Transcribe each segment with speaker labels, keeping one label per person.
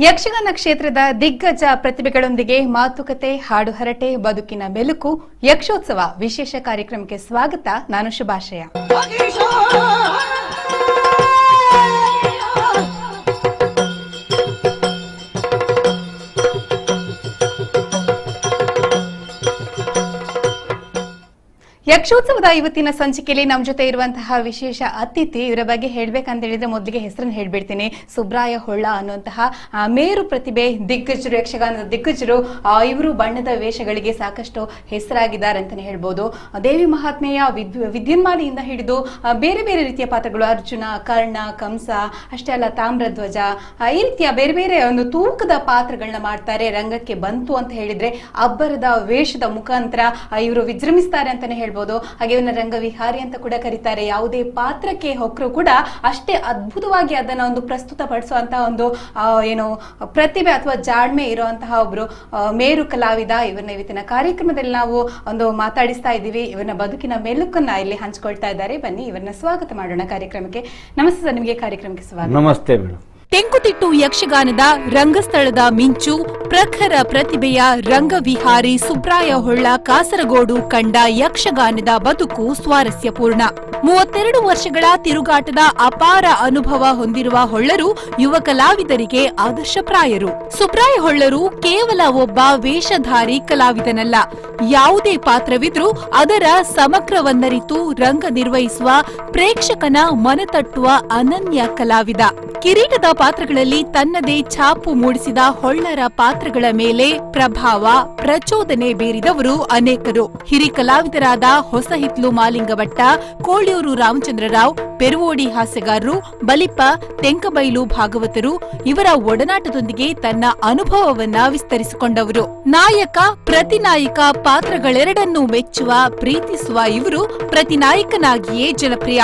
Speaker 1: ಯಕ್ಷಗಾನ ಕ್ಷೇತ್ರದ ದಿಗ್ಗಜ ಪ್ರತಿಭೆಗಳೊಂದಿಗೆ ಮಾತುಕತೆ, ಹಾಡು ಹರಟೆ, ಬದುಕಿನ ಬೆಲುಕು ಯಕ್ಷೋತ್ಸವ ವಿಶೇಷ ಕಾರ್ಯಕ್ರಮಕ್ಕೆ ಸ್ವಾಗತ. ನಾನು ಶುಭಾಶಯ. ಯಕ್ಷೋತ್ಸವದ ಇವತ್ತಿನ ಸಂಚಿಕೆಯಲ್ಲಿ ನಮ್ಮ ಜೊತೆ ಇರುವಂತಹ ವಿಶೇಷ ಅತಿಥಿ ಇವರ ಬಗ್ಗೆ ಹೇಳ್ಬೇಕಂತ ಹೇಳಿದ್ರೆ ಮೊದಲಿಗೆ ಹೆಸರನ್ನು ಹೇಳ್ಬಿಡ್ತೀನಿ. ಸುಬ್ರಾಯ ಹೊಳ್ಳ ಅನ್ನುವಂತಹ ಮೇರು ಪ್ರತಿಭೆ ದಿಗ್ಗಜರು, ಯಕ್ಷಗಾನದ ದಿಗ್ಗಜರು ಇವರು ಬಣ್ಣದ ವೇಷಗಳಿಗೆ ಸಾಕಷ್ಟು ಹೆಸರಾಗಿದ್ದಾರೆ ಅಂತಾನೆ ಹೇಳ್ಬೋದು. ದೇವಿ ಮಹಾತ್ಮೆಯ ವಿದ್ ಹಿಡಿದು ಬೇರೆ ಬೇರೆ ರೀತಿಯ ಪಾತ್ರಗಳು, ಅರ್ಜುನ, ಕರ್ಣ, ಕಂಸ, ಅಷ್ಟೇ ಅಲ್ಲ ತಾಮ್ರಧ್ವಜ ಈ ರೀತಿಯ ಬೇರೆ ಬೇರೆ ಒಂದು ತೂಕದ ಪಾತ್ರಗಳನ್ನ ಮಾಡ್ತಾರೆ, ರಂಗಕ್ಕೆ ಬಂತು ಅಂತ ಹೇಳಿದ್ರೆ ಅಬ್ಬರದ ವೇಷದ ಮುಖಾಂತರ ಇವರು ವಿಜೃಂಭಿಸ್ತಾರೆ ಅಂತಾನೆ ಹೇಳ್ಬೋದು. ಹಾಗೆ ಇವನ್ನ ರಂಗವಿಹಾರಿ ಅಂತ ಕೂಡ ಕರೀತಾರೆ. ಯಾವುದೇ ಪಾತ್ರಕ್ಕೆ ಹೊಕ್ಕರು ಕೂಡ ಅಷ್ಟೇ ಅದ್ಭುತವಾಗಿ ಅದನ್ನ ಒಂದು ಪ್ರಸ್ತುತ ಪಡಿಸುವಂತಹ ಒಂದು ಏನು, ಪ್ರತಿಭೆ ಅಥವಾ ಜಾಣ್ಮೆ ಇರುವಂತಹ ಒಬ್ರು ಮೇರು ಕಲಾವಿದ ಇವರನ್ನ ಇವತ್ತಿನ ಕಾರ್ಯಕ್ರಮದಲ್ಲಿ ನಾವು ಒಂದು ಮಾತಾಡಿಸ್ತಾ ಇದ್ದೀವಿ. ಇವರನ್ನ ಬದುಕಿನ ಮೆಲುಕನ್ನ ಇಲ್ಲಿ ಹಂಚ್ಕೊಳ್ತಾ ಇದ್ದಾರೆ. ಬನ್ನಿ ಇವರನ್ನ ಸ್ವಾಗತ ಮಾಡೋಣ ಕಾರ್ಯಕ್ರಮಕ್ಕೆ. ನಮಸ್ತೆ ಸರ್, ನಿಮಗೆ ಕಾರ್ಯಕ್ರಮಕ್ಕೆ ಸ್ವಾಗತ.
Speaker 2: ನಮಸ್ತೆ ಮೇಡಮ್
Speaker 3: ತೆಂಕುತಿಟ್ಟು ಯಕ್ಷಗಾನದ ರಂಗಸ್ಥಳದ ಮಿಂಚು ಪ್ರಖರ ಪ್ರತಿಭೆಯ ರಂಗವಿಹಾರಿ ಸುಬ್ರಾಯ ಹೊಳ್ಳ ಕಾಸರಗೋಡು ಕಂಡ ಯಕ್ಷಗಾನದ ಬದುಕು ಸ್ವಾರಸ್ಯಪೂರ್ಣ. ಮೂವತ್ತೆರಡು ವರ್ಷಗಳ ತಿರುಗಾಟದ ಅಪಾರ ಅನುಭವ ಹೊಂದಿರುವ ಹೊಳ್ಳರು ಯುವ ಕಲಾವಿದರಿಗೆ ಆದರ್ಶಪ್ರಾಯರು ಸುಪ್ರಾಯ ಹೊಳ್ಳರು ಕೇವಲ ಒಬ್ಬ ವೇಷಧಾರಿ ಕಲಾವಿದನಲ್ಲ. ಯಾವುದೇ ಪಾತ್ರವಿದ್ರೂ ಅದರ ಸಮಗ್ರವನ್ನರಿತು ರಂಗ ನಿರ್ವಹಿಸುವ ಪ್ರೇಕ್ಷಕನ ಮನತಟ್ಟುವ ಅನನ್ಯ ಕಲಾವಿದ. ಕಿರೀಟದ ಪಾತ್ರಗಳಲ್ಲಿ ತನ್ನದೇ ಛಾಪು ಮೂಡಿಸಿದ ಹೊಳ್ಳರ ಪಾತ್ರಗಳ ಮೇಲೆ ಪ್ರಭಾವ, ಪ್ರಚೋದನೆ ಬೀರಿದವರು ಅನೇಕರು. ಹಿರಿ ಕಲಾವಿದರಾದ ಹೊಸಹಿತ್ಲು ಮಾಲಿಂಗಭಟ್ಟ ಕೋಳಿಯೂರು ರಾಮಚಂದ್ರರಾವ್, ಪೆರುವೋಡಿ ಹಾಸ್ಯಗಾರರು ಬಲಿಪ್ಪ ತೆಂಕಬೈಲು ಭಾಗವತರು ಇವರ ಒಡನಾಟದೊಂದಿಗೆ ತನ್ನ ಅನುಭವವನ್ನ ವಿಸ್ತರಿಸಿಕೊಂಡವರು. ನಾಯಕ, ಪ್ರತಿನಾಯಕ ಪಾತ್ರಗಳೆರಡನ್ನೂ ಮೆಚ್ಚುವ, ಪ್ರೀತಿಸುವ ಇವರು ಪ್ರತಿನಾಯಕನಾಗಿಯೇ ಜನಪ್ರಿಯ.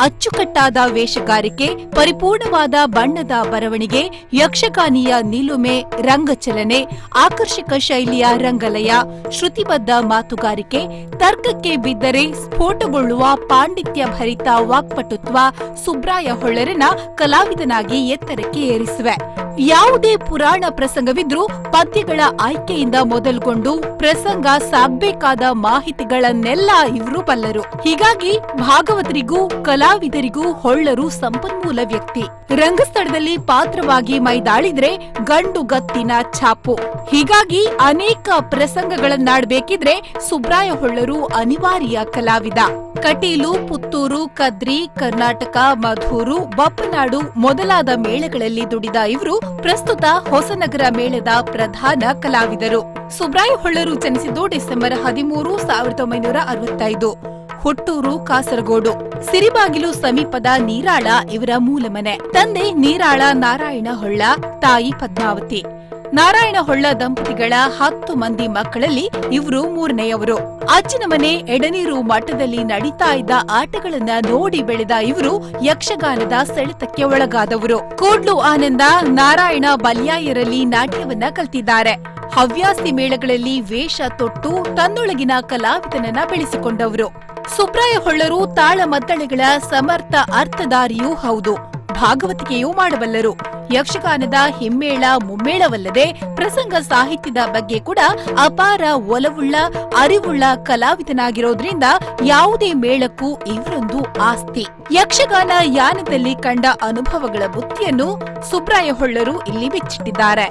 Speaker 3: ಅಚ್ಚುಕಟ್ಟಾದ ವೇಷಗಾರಿಕೆ, ಪರಿಪೂರ್ಣವಾದ ಬಣ್ಣದ ಬರವಣಿಗೆ, ಯಕ್ಷಗಾನಿಯ ನಿಲುಮೆ, ರಂಗಚಲನೆ, ಆಕರ್ಷಕ ಶೈಲಿಯ ರಂಗಲಯ, ಶ್ರುತಿಬದ್ಧ ಮಾತುಗಾರಿಕೆ, ತರ್ಕಕ್ಕೆ ಬಿದ್ದರೆ ಸ್ಫೋಟಗೊಳ್ಳುವ ಪಾಂಡಿತ್ಯ ಭರಿತ ವಾಕ್ಪಟುತ್ವ ಸುಬ್ರಾಯ ಹೊಳ್ಳರನ ಕಲಾವಿದನಾಗಿ ಎತ್ತರಕ್ಕೆ ಏರಿಸಿವೆ. ಯಾವುದೇ ಪುರಾಣ ಪ್ರಸಂಗವಿದ್ರೂ ಪದ್ಯಗಳ ಆಯ್ಕೆಯಿಂದ ಮೊದಲುಗೊಂಡು ಪ್ರಸಂಗ ಸಾಬೇಕಾದ ಮಾಹಿತಿಗಳನ್ನೆಲ್ಲ ಇವರು ಬಲ್ಲರು ಹೀಗಾಗಿ ಭಾಗವತರಿಗೂ ಕಲಾವಿದರಿಗೂ ಹೊಳ್ಳರು ಸಂಪನ್ಮೂಲ ವ್ಯಕ್ತಿ. ರಂಗಸ್ಥಳದಲ್ಲಿ ಪಾತ್ರವಾಗಿ ಮೈದಾಳಿದ್ರೆ ಗಂಡು ಗತ್ತಿನ ಛಾಪು. ಹೀಗಾಗಿ ಅನೇಕ ಪ್ರಸಂಗಗಳನ್ನಾಡಬೇಕಿದ್ರೆ ಸುಬ್ರಾಯ ಹೊಳ್ಳರು ಅನಿವಾರ್ಯ ಕಲಾವಿದ. ಕಟೀಲು, ಪುತ್ತೂರು, ಕದ್ರಿ, ಕರ್ನಾಟಕ, ಮಧೂರು, ಬಪ್ಪನಾಡು ಮೊದಲಾದ ಮೇಳಗಳಲ್ಲಿ ದುಡಿದ ಇವರು ಪ್ರಸ್ತುತ ಹೊಸನಗರ ಮೇಳದ ಪ್ರಧಾನ ಕಲಾವಿದರು. ಸುಬ್ರಾಯ ಹೊಳ್ಳರು ಜನಿಸಿದ್ದು ಡಿಸೆಂಬರ್ ಹದಿಮೂರು, ಸಾವಿರದ ಒಂಬೈನೂರ ಅರವತ್ತೈದು. ಹುಟ್ಟೂರು, ಕಾಸರಗೋಡು. ಸಿರಿಬಾಗಿಲು ಸಮೀಪದ ನೀರಾಳ ಇವರ ಮೂಲ ಮನೆ. ತಂದೆ ನೀರಾಳ ನಾರಾಯಣ ಹೊಳ್ಳ, ತಾಯಿ ಪದ್ಮಾವತಿ. ನಾರಾಯಣ ಹೊಳ್ಳ ದಂಪತಿಗಳ ಹತ್ತು ಮಂದಿ ಮಕ್ಕಳಲ್ಲಿ ಇವರು ಮೂರನೆಯವರು. ಅಜ್ಜನ ಮನೆ ಎಡನೀರು ಮಠದಲ್ಲಿ ನಡೀತಾ ಇದ್ದ ಆಟಗಳನ್ನ ನೋಡಿ ಬೆಳೆದ ಇವರು ಯಕ್ಷಗಾನದ ಸೆಳೆತಕ್ಕೆ ಒಳಗಾದವರು. ಕೂಡ್ಲು ಆನಂದ ನಾರಾಯಣ ಬಲ್ಯಾಯರಲ್ಲಿ ನಾಟ್ಯವನ್ನ ಕಲ್ತಿದ್ದಾರೆ. ಹವ್ಯಾಸಿ ಮೇಳಗಳಲ್ಲಿ ವೇಷ ತೊಟ್ಟು ತನ್ನೊಳಗಿನ ಕಲಾವಿದನನ್ನ ಬೆಳೆಸಿಕೊಂಡವರು. ಸುಬ್ರಾಯ ಹೊಳ್ಳರು ತಾಳಮದ್ದಳೆಗಳ ಸಮರ್ಥ ಅರ್ಥದಾರಿಯೂ ಹೌದು. ಭಾಗವತಿಕೆಯೂ ಮಾಡಬಲ್ಲರು. ಯಕ್ಷಗಾನದ ಹಿಮ್ಮೇಳ ಮುಮ್ಮೇಳವಲ್ಲದೆ ಪ್ರಸಂಗ ಸಾಹಿತ್ಯದ ಬಗ್ಗೆ ಕೂಡ ಅಪಾರ ಒಲವುಳ್ಳ, ಅರಿವುಳ್ಳ ಕಲಾವಿದನಾಗಿರೋದ್ರಿಂದ ಯಾವುದೇ ಮೇಳಕ್ಕೂ ಇವರೊಂದು ಆಸ್ತಿ. ಯಕ್ಷಗಾನ ಯಾನದಲ್ಲಿ ಕಂಡ ಅನುಭವಗಳ ಬುತ್ತಿಯನ್ನು ಸುಬ್ರಾಯ ಹೊಳ್ಳರು ಇಲ್ಲಿ ಬಿಚ್ಚಿಟ್ಟಿದ್ದಾರೆ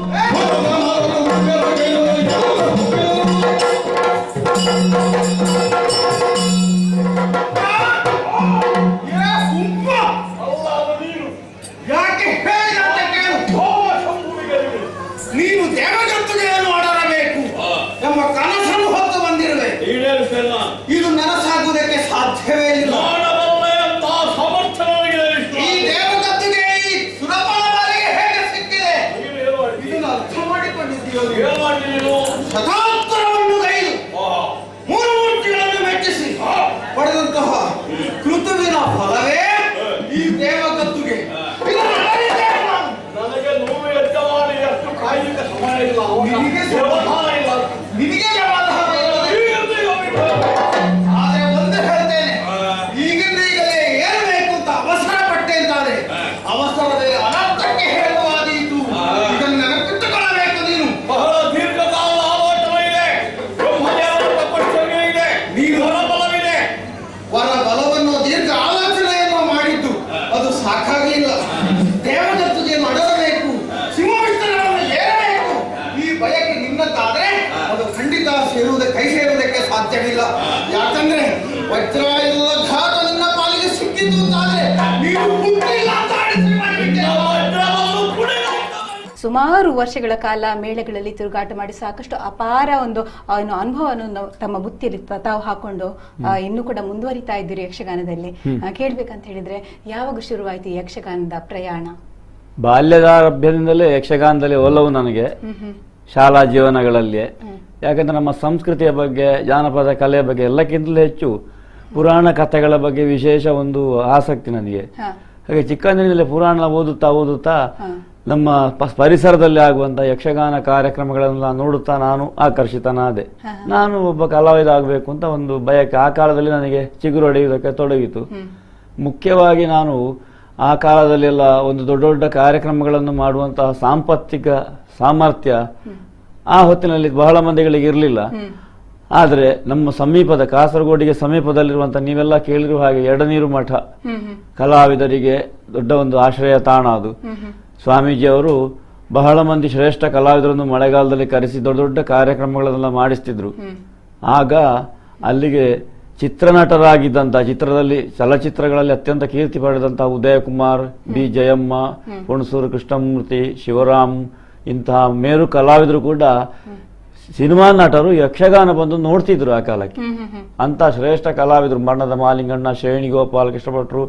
Speaker 4: ಯಾಕೆ ಇದು ನನಸಾಗುವುದಕ್ಕೆ ಸಾಧ್ಯವೇ ಇಲ್ಲ ಈ ದೇವದತ್ತಿಗೆ ಈ ಸುರಬಲ ಬಾರಿಗೆ ಹೇಗೆ ಸಿಕ್ಕಿದೆ ಇದನ್ನು ಅರ್ಥ ಮಾಡಿಕೊಂಡಿದ್ದೀಯೋ ನೀನು? ಶತಾಂತರವನ್ನು ಗೈದು ಮೂರು ಮೂರ್ತಿಗಳನ್ನು ಮೆಚ್ಚಿಸಿ ಪಡೆದಂತಹ ಕೃತುವಿನ ಫಲವೇ ಈ ದೇವದತ್ತುಗೆ ಇದನ್ನು ಅರಿತೇ ನಾನು.
Speaker 5: ನನಗೆ ನೋವು ಎತ್ತವಾಡಿ ಅಷ್ಟು ಕಾಯಲಿಕ್ಕೆ ಸಮಯ ಇಲ್ಲ
Speaker 4: ನಿನಗೆ ಸಮಾಧಾನ ಇಲ್ಲ. ನಿನಗೆ ಸಮಾಧಾನ ಇಲ್ಲದೆ ಆದ್ರೆ ಒಂದು ಹೇಳ್ತೇನೆ ಈಗಿಂದ ಈಗಲೇ ಏನು ಬೇಕು ಅಂತ ಅವಸರ ಪಟ್ಟೆ ಅಂತಾದ್ರೆ ಅವಸರದಲ್ಲಿ ಅನರ್ಥಕ್ಕೆ ಹೇಳುವಾದೀತು ಇದನ್ನ ಸಾಧ್ಯವಿಲ್ಲ ಘಾತ ನಿನ್ನ ಪಾಲಿಗೆ ಅಂತಾದ್ರೆ ಅಂತ ಮಾಡಿಬಿಟ್ಟೆ.
Speaker 3: ಸುಮಾರು ವರ್ಷಗಳ ಕಾಲ ಮೇಳಗಳಲ್ಲಿ ತಿರುಗಾಟ ಮಾಡಿ ಸಾಕಷ್ಟು ಅಪಾರ ಒಂದು ಏನು ಅನುಭವವನ್ನು ನಾವು ತಮ್ಮ ಬುತ್ತಿಯಲ್ಲಿ ತಾವು ಹಾಕೊಂಡು ಇನ್ನೂ ಕೂಡ ಮುಂದುವರಿತಾ ಇದ್ದೀರಿ ಯಕ್ಷಗಾನದಲ್ಲಿ. ಆ, ಕೇಳ್ಬೇಕಂತ ಹೇಳಿದ್ರೆ ಯಾವಾಗ ಶುರುವಾಯಿತು ಯಕ್ಷಗಾನದ ಪ್ರಯಾಣ?
Speaker 2: ಬಾಲ್ಯದಾರಭ್ಯದಿಂದಲೇ ಯಕ್ಷಗಾನದಲ್ಲಿ ಒಲವು ನನಗೆ. ಶಾಲಾ ಜೀವನಗಳಲ್ಲಿ ಯಾಕಂದ್ರೆ ನಮ್ಮ ಸಂಸ್ಕೃತಿಯ ಬಗ್ಗೆ ಜಾನಪದ ಕಲೆಯ ಬಗ್ಗೆ ಎಲ್ಲಕ್ಕಿಂತಲೂ ಹೆಚ್ಚು ಪುರಾಣ ಕಥೆಗಳ ಬಗ್ಗೆ ವಿಶೇಷ ಒಂದು ಆಸಕ್ತಿ ನನಗೆ. ಹಾಗೆ ಚಿಕ್ಕಂದಿನಿಂದಲೇ ಪುರಾಣ ಓದುತ್ತಾ ಓದುತ್ತಾ ನಮ್ಮ ಪರಿಸರದಲ್ಲಿ ಆಗುವಂಥ ಯಕ್ಷಗಾನ ಕಾರ್ಯಕ್ರಮಗಳನ್ನೆಲ್ಲ ನೋಡುತ್ತಾ ನಾನು ಆಕರ್ಷಿತನಾದೆ. ನಾನು ಒಬ್ಬ ಕಲಾವಿದ ಆಗಬೇಕು ಅಂತ ಒಂದು ಬಯಕೆ ಆ ಕಾಲದಲ್ಲಿ ನನಗೆ ಚಿಗುರು ಹೊಡೆಯುವುದಕ್ಕೆ ತೊಡಗಿತು. ಮುಖ್ಯವಾಗಿ ನಾನು ಆ ಕಾಲದಲ್ಲೆಲ್ಲ ಒಂದು ದೊಡ್ಡ ದೊಡ್ಡ ಕಾರ್ಯಕ್ರಮಗಳನ್ನು ಮಾಡುವಂತಹ ಸಾಂಪತ್ತಿಕ ಸಾಮರ್ಥ್ಯ ಆ ಹೊತ್ತಿನಲ್ಲಿ ಬಹಳ ಮಂದಿಗಳಿಗೆ ಇರಲಿಲ್ಲ. ಆದರೆ ನಮ್ಮ ಸಮೀಪದ ಕಾಸರಗೋಡಿಗೆ ಸಮೀಪದಲ್ಲಿರುವಂಥ ನೀವೆಲ್ಲ ಕೇಳಿರುವ ಹಾಗೆ ಎಡನೀರು ಮಠ. ಕಲಾವಿದರಿಗೆ ದೊಡ್ಡ ಒಂದು ಆಶ್ರಯ ತಾಣ ಅದು. ಸ್ವಾಮೀಜಿಯವರು ಬಹಳ ಮಂದಿ ಶ್ರೇಷ್ಠ ಕಲಾವಿದರನ್ನು ಮಳೆಗಾಲದಲ್ಲಿ ಕರೆಸಿ ದೊಡ್ಡ ದೊಡ್ಡ ಕಾರ್ಯಕ್ರಮಗಳನ್ನೆಲ್ಲ ಮಾಡಿಸ್ತಿದ್ರು. ಆಗ ಅಲ್ಲಿಗೆ ಚಿತ್ರನಟರಾಗಿದ್ದಂಥ ಚಿತ್ರದಲ್ಲಿ ಚಲಚಿತ್ರಗಳಲ್ಲಿ ಅತ್ಯಂತ ಕೀರ್ತಿ ಪಡೆದಂತಹ ಉದಯಕುಮಾರ್ ಬಿ. ಜಯಮ್ಮ ಹುಣಸೂರು ಕೃಷ್ಣಮೂರ್ತಿ ಶಿವರಾಮ್ ಇಂತಹ ಮೇರು ಕಲಾವಿದರು ಕೂಡ ಸಿನಿಮಾ ನಟರು ಯಕ್ಷಗಾನ ಬಂದು ನೋಡ್ತಿದ್ರು ಆ ಕಾಲಕ್ಕೆ. ಅಂತ ಶ್ರೇಷ್ಠ ಕಲಾವಿದರು ಮರಣದ ಮಾಲಿಂಗಣ್ಣ ಶ್ರೇಣಿ ಗೋಪಾಲ್ ಕೃಷ್ಣಭಟ್ರು.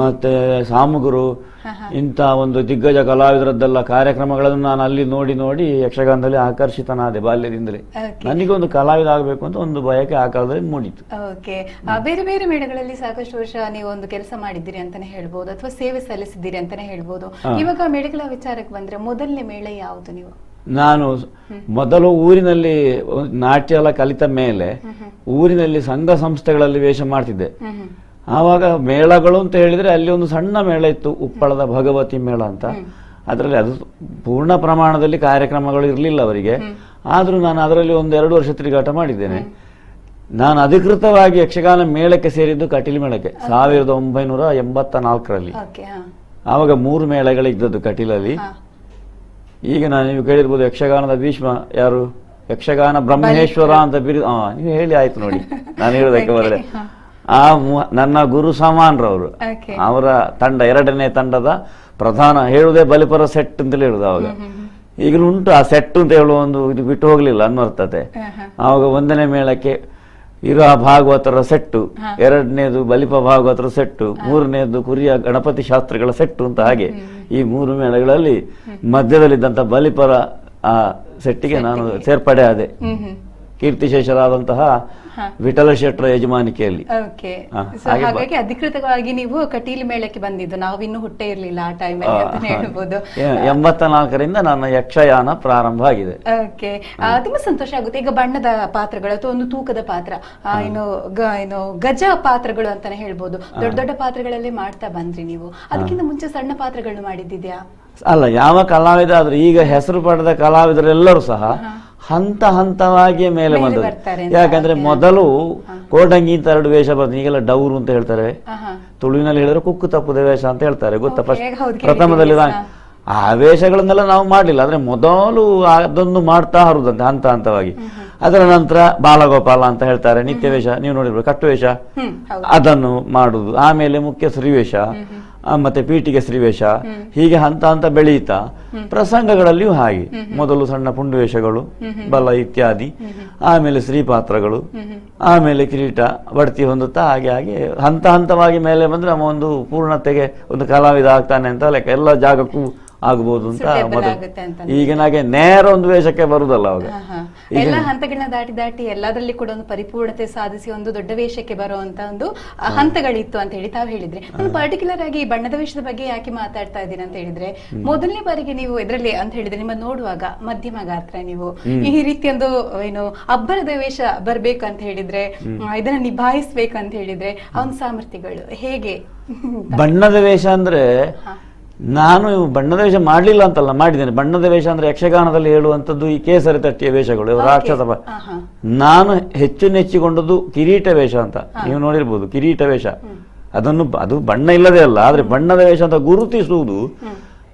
Speaker 2: ಮತ್ತೆ ಸಾಮುಗುರು. ಇಂಥ ಒಂದು ದಿಗ್ಗಜ ಕಲಾವಿದರದ್ದೆಲ್ಲ ಕಾರ್ಯಕ್ರಮಗಳನ್ನು ನಾನು ಅಲ್ಲಿ ನೋಡಿ ನೋಡಿ ಯಕ್ಷಗಾನದಲ್ಲಿ ಆಕರ್ಷಿತನಾದೆ ಬಾಲ್ಯದಿಂದಲೇ.
Speaker 3: ನನಗೆ
Speaker 2: ಒಂದು ಕಲಾವಿದ ಆಗಬೇಕು ಅಂತ ಒಂದು ಬಯಕೆ ಆ ಕಾಲದಲ್ಲಿ ಮೂಡಿತು
Speaker 3: ಓಕೆ ಬೇರೆ ಬೇರೆ ಮೇಳಗಳಲ್ಲಿ ಸಾಕಷ್ಟು ವರ್ಷ ನೀವು ಒಂದು ಕೆಲಸ ಮಾಡಿದ್ದೀರಿ ಅಂತಾನೆ ಹೇಳ್ಬೋದು ಅಥವಾ ಸೇವೆ ಸಲ್ಲಿಸಿದ್ದೀರಿ ಅಂತಾನೆ ಹೇಳ್ಬೋದು. ಇವಾಗ ಮೇಳಗಳ ವಿಚಾರಕ್ಕೆ ಬಂದ್ರೆ ಮೊದಲನೇ ಮೇಳ ಯಾವುದು ನೀವು?
Speaker 2: ನಾನು ಮೊದಲು ಊರಿನಲ್ಲಿ ನಾಟ್ಯ ಎಲ್ಲ ಕಲಿತ ಮೇಲೆ ಊರಿನಲ್ಲಿ ಸಂಘ ಸಂಸ್ಥೆಗಳಲ್ಲಿ ವೇಷ ಮಾಡ್ತಿದ್ದೆ. ಆವಾಗ ಮೇಳಗಳು ಅಂತ ಹೇಳಿದ್ರೆ ಅಲ್ಲಿ ಒಂದು ಸಣ್ಣ ಮೇಳ ಇತ್ತು ಉಪ್ಪಳದ ಭಗವತಿ ಮೇಳ ಅಂತ. ಅದರಲ್ಲಿ ಅದು ಪೂರ್ಣ ಪ್ರಮಾಣದಲ್ಲಿ ಕಾರ್ಯಕ್ರಮಗಳು ಇರಲಿಲ್ಲ ಅವರಿಗೆ. ಆದರೂ ನಾನು ಅದರಲ್ಲಿ ಒಂದು ಎರಡು ವರ್ಷ ತಿರುಗಾಟ ಮಾಡಿದ್ದೇನೆ. ನಾನು ಅಧಿಕೃತವಾಗಿ ಯಕ್ಷಗಾನ ಮೇಳಕ್ಕೆ ಸೇರಿದ್ದು ಕಟೀಲ್ ಮೇಳಕ್ಕೆ ಸಾವಿರದ ಒಂಬೈನೂರ ಎಂಬತ್ತ ನಾಲ್ಕರಲ್ಲಿ ಆವಾಗ ಮೂರು ಮೇಳಗಳಿದ್ದದ್ದು ಕಟೀಲಲ್ಲಿ. ಈಗ ನಾನು ನೀವು ಕೇಳಿರ್ಬೋದು ಯಕ್ಷಗಾನದ ಭೀಷ್ಮ ಯಾರು? ಯಕ್ಷಗಾನ ಬ್ರಹ್ಮೇಶ್ವರ ಅಂತ ಬಿರು ನೀವು ಹೇಳಿ ಆಯ್ತು ನೋಡಿ. ನಾನು ಹೇಳೋದಕ್ಕೆ ಬರಲೆ ಆ ನನ್ನ ಗುರು ಸಮಾನ್ರವರು. ಅವರ ತಂಡ ಎರಡನೇ ತಂಡದ ಪ್ರಧಾನ ಹೇಳುವುದೇ ಬಲಿಪರ ಸೆಟ್ ಅಂತಲೇ ಹೇಳುದು ಅವಾಗ. ಈಗಲೂ ಉಂಟು ಆ ಸೆಟ್ ಅಂತ ಹೇಳುವ ಒಂದು ಇದು ಬಿಟ್ಟು ಹೋಗ್ಲಿಲ್ಲ ಅನ್ವರ್ಥತೆ. ಆವಾಗ ಒಂದನೇ ಮೇಳಕ್ಕೆ ಇರ ಭಾಗವತರ ಸೆಟ್ಟು ಎರಡನೇದು ಬಲಿಪ ಭಾಗವತರ ಸೆಟ್ಟು ಮೂರನೇದು ಕುರಿಯ ಗಣಪತಿ ಶಾಸ್ತ್ರಗಳ ಸೆಟ್ಟು ಅಂತ ಹಾಗೆ. ಈ ಮೂರು ಮೇಳಗಳಲ್ಲಿ ಮಧ್ಯದಲ್ಲಿದ್ದಂಥ ಬಲಿಪರ ಆ ಸೆಟ್ಟಿಗೆ ನಾನು ಸೇರ್ಪಡೆ ಆದೆ ಕೀರ್ತಿಶೇಷರಾದಂತಹ ವಿಠಲ ಶೆಟ್ಟರ ಯಜಮಾನಿಕೆಯಲ್ಲಿ.
Speaker 3: ಓಕೆ ಹಾಗಾಗಿ ಅಧಿಕೃತವಾಗಿ ನೀವು ಕಟೀಲ್ ಮೇಳಕ್ಕೆ ಬಂದಿದ್ದು. ನಾವಿನ್ನೂ ಹುಟ್ಟೆ ಇರಲಿಲ್ಲ ಆ ಟೈಮ್ ಅಂತಾನೆ ಹೇಳ್ಬೋದು.
Speaker 2: ಎಂಬತ್ತ ನಾಲ್ಕರಿಂದ ನನ್ನ ಯಕ್ಷಯಾನ ಪ್ರಾರಂಭ ಆಗಿದೆ.
Speaker 3: ಓಕೆ ತುಂಬಾ ಸಂತೋಷ ಆಗುತ್ತೆ. ಈಗ ಬಣ್ಣದ ಪಾತ್ರಗಳು ಅಥವಾ ಒಂದು ತೂಕದ ಪಾತ್ರ ಆ, ಏನು ಏನು ಗಜ ಪಾತ್ರಗಳು ಅಂತಾನೆ ಹೇಳ್ಬೋದು. ದೊಡ್ಡ ದೊಡ್ಡ ಪಾತ್ರಗಳಲ್ಲೇ ಮಾಡ್ತಾ ಬಂದ್ರಿ ನೀವು. ಅದಕ್ಕಿಂತ ಮುಂಚೆ ಸಣ್ಣ ಪಾತ್ರಗಳನ್ನು ಮಾಡಿದ್ದಿದ್ಯಾ?
Speaker 2: ಅಲ್ಲ ಯಾವ ಕಲಾವಿದ ಆದ್ರೂ ಈಗ ಹೆಸರು ಪಡೆದ ಕಲಾವಿದರೆಲ್ಲರೂ ಸಹ ಹಂತ ಹಂತವಾಗಿ ಮೇಲೆ ಬಂದದ್ದು. ಯಾಕಂದ್ರೆ ಮೊದಲು ಕೋಡಂಗಿ ಅಂತ ಎರಡು ವೇಷ ಬರ್ತದೆ. ಈಗೆಲ್ಲ ಡೌರು ಅಂತ ಹೇಳ್ತಾರೆ. ತುಳುವಿನಲ್ಲಿ ಹೇಳಿದ್ರೆ ಕುಕ್ಕು ತಪ್ಪುದ ವೇಷ ಅಂತ ಹೇಳ್ತಾರೆ. ಗೊತ್ತಾ? ಫಸ್ಟ್ ಪ್ರಥಮದಲ್ಲಿ ಆ ವೇಷಗಳನ್ನೆಲ್ಲ ನಾವು ಮಾಡಲಿಲ್ಲ. ಆದ್ರೆ ಮೊದಲು ಅದೊಂದು ಮಾಡ್ತಾ ಹರುದಂತೆ ಹಂತ ಹಂತವಾಗಿ. ಅದರ ನಂತರ ಬಾಲಗೋಪಾಲ ಅಂತ ಹೇಳ್ತಾರೆ. ನಿತ್ಯವೇಷ ನೀವು ನೋಡಿರ್ಬೇಕು ಕಟ್ಟು ವೇಷ.
Speaker 3: ಹೌದು.
Speaker 2: ಅದನ್ನು ಮಾಡುದು ಆಮೇಲೆ ಮುಖ್ಯ ಶ್ರೀವೇಷ ಮತ್ತೆ ಪೀಠಿಗೆ ಶ್ರೀವೇಷ ಹೀಗೆ ಹಂತ ಹಂತ ಬೆಳೆಯುತ್ತಾ? ಪ್ರಸಂಗಗಳಲ್ಲಿಯೂ ಹಾಗೆ. ಮೊದಲು ಸಣ್ಣ ಪುಂಡುವೇಷಗಳು ಬಲ ಇತ್ಯಾದಿ. ಆಮೇಲೆ ಶ್ರೀಪಾತ್ರಗಳು ಆಮೇಲೆ ಕಿರೀಟ ಬಡ್ತಿ ಹೊಂದುತ್ತಾ ಹಾಗೆ ಹಾಗೆ. ಹಂತ ಹಂತವಾಗಿ ಮೇಲೆ ಬಂದ್ರೆ ಒಂದು ಪೂರ್ಣತೆಗೆ ಒಂದು ಕಲಾವಿದ ಆಗ್ತಾನೆ ಅಂತ ಲೆಕ್ಕ. ಎಲ್ಲ ಜಾಗಕ್ಕೂ ಆಗ್ಬೋದು ಅಂತ
Speaker 3: ಅಂತ
Speaker 2: ಈಗಿನಾಗೆ ನೇರ ಒಂದು ವೇಷಕ್ಕೆ ಬರುದಲ್ಲ ಅವಾಗ.
Speaker 3: ಎಲ್ಲ ಹಂತಗಳನ್ನ ದಾಟಿ ದಾಟಿ ಎಲ್ಲದರಲ್ಲಿ ಕೂಡ ಒಂದು ಪರಿಪೂರ್ಣತೆ ಸಾಧಿಸಿ ಒಂದು ದೊಡ್ಡ ವೇಷಕ್ಕೆ ಬರುವಂತ ಒಂದು ಹಂತಗಳಿತ್ತು ಅಂತ ಹೇಳಿ ತಾವು ಹೇಳಿದ್ರೆ. ಒಂದು ಪರ್ಟಿಕ್ಯುಲರ್ ಆಗಿ ಬಣ್ಣದ ವೇಷದ ಬಗ್ಗೆ ಯಾಕೆ ಮಾತಾಡ್ತಾ ಇದ್ದೀನಿ ಅಂತ ಹೇಳಿದ್ರೆ ಮೊದಲನೇ ಬಾರಿಗೆ ನೀವು ಇದರಲ್ಲಿ ಅಂತ ಹೇಳಿದ್ರೆ ನಿಮ್ಮ ನೋಡುವಾಗ ಮಧ್ಯಮ ಗಾತ್ರ ನೀವು. ಈ ರೀತಿ ಒಂದು ಏನು ಅಬ್ಬರದ ವೇಷ ಬರ್ಬೇಕು ಅಂತ ಹೇಳಿದ್ರೆ ಇದನ್ನ ನಿಭಾಯಿಸ್ಬೇಕು ಅಂತ ಹೇಳಿದ್ರೆ ಅವನ ಸಾಮರ್ಥ್ಯಗಳು ಹೇಗೆ?
Speaker 2: ಬಣ್ಣದ ವೇಷ ಅಂದ್ರೆ ನಾನು ಬಣ್ಣದ ವೇಷ ಮಾಡಲಿಲ್ಲ ಅಂತಲ್ಲ ಮಾಡಿದ್ದೇನೆ. ಬಣ್ಣದ ವೇಷ ಅಂದ್ರೆ ಯಕ್ಷಗಾನದಲ್ಲಿ ಹೇಳುವಂತದ್ದು ಈ ಕೇಸರಿ ತಟ್ಟಿಯ ವೇಷಗಳು ರಾಕ್ಷಸ ಬ- ನಾನು ಹೆಚ್ಚು ನೆಚ್ಚಿಕೊಂಡದ್ದು ಕಿರೀಟ ವೇಷ ಅಂತ. ನೀವು ನೋಡಿರ್ಬೋದು ಕಿರೀಟ ವೇಷ. ಅದನ್ನು ಬ- ಅದು ಬಣ್ಣ ಇಲ್ಲದೆ ಅಲ್ಲ ಆದ್ರೆ ಬಣ್ಣದ ವೇಷ ಅಂತ ಗುರುತಿಸುವುದು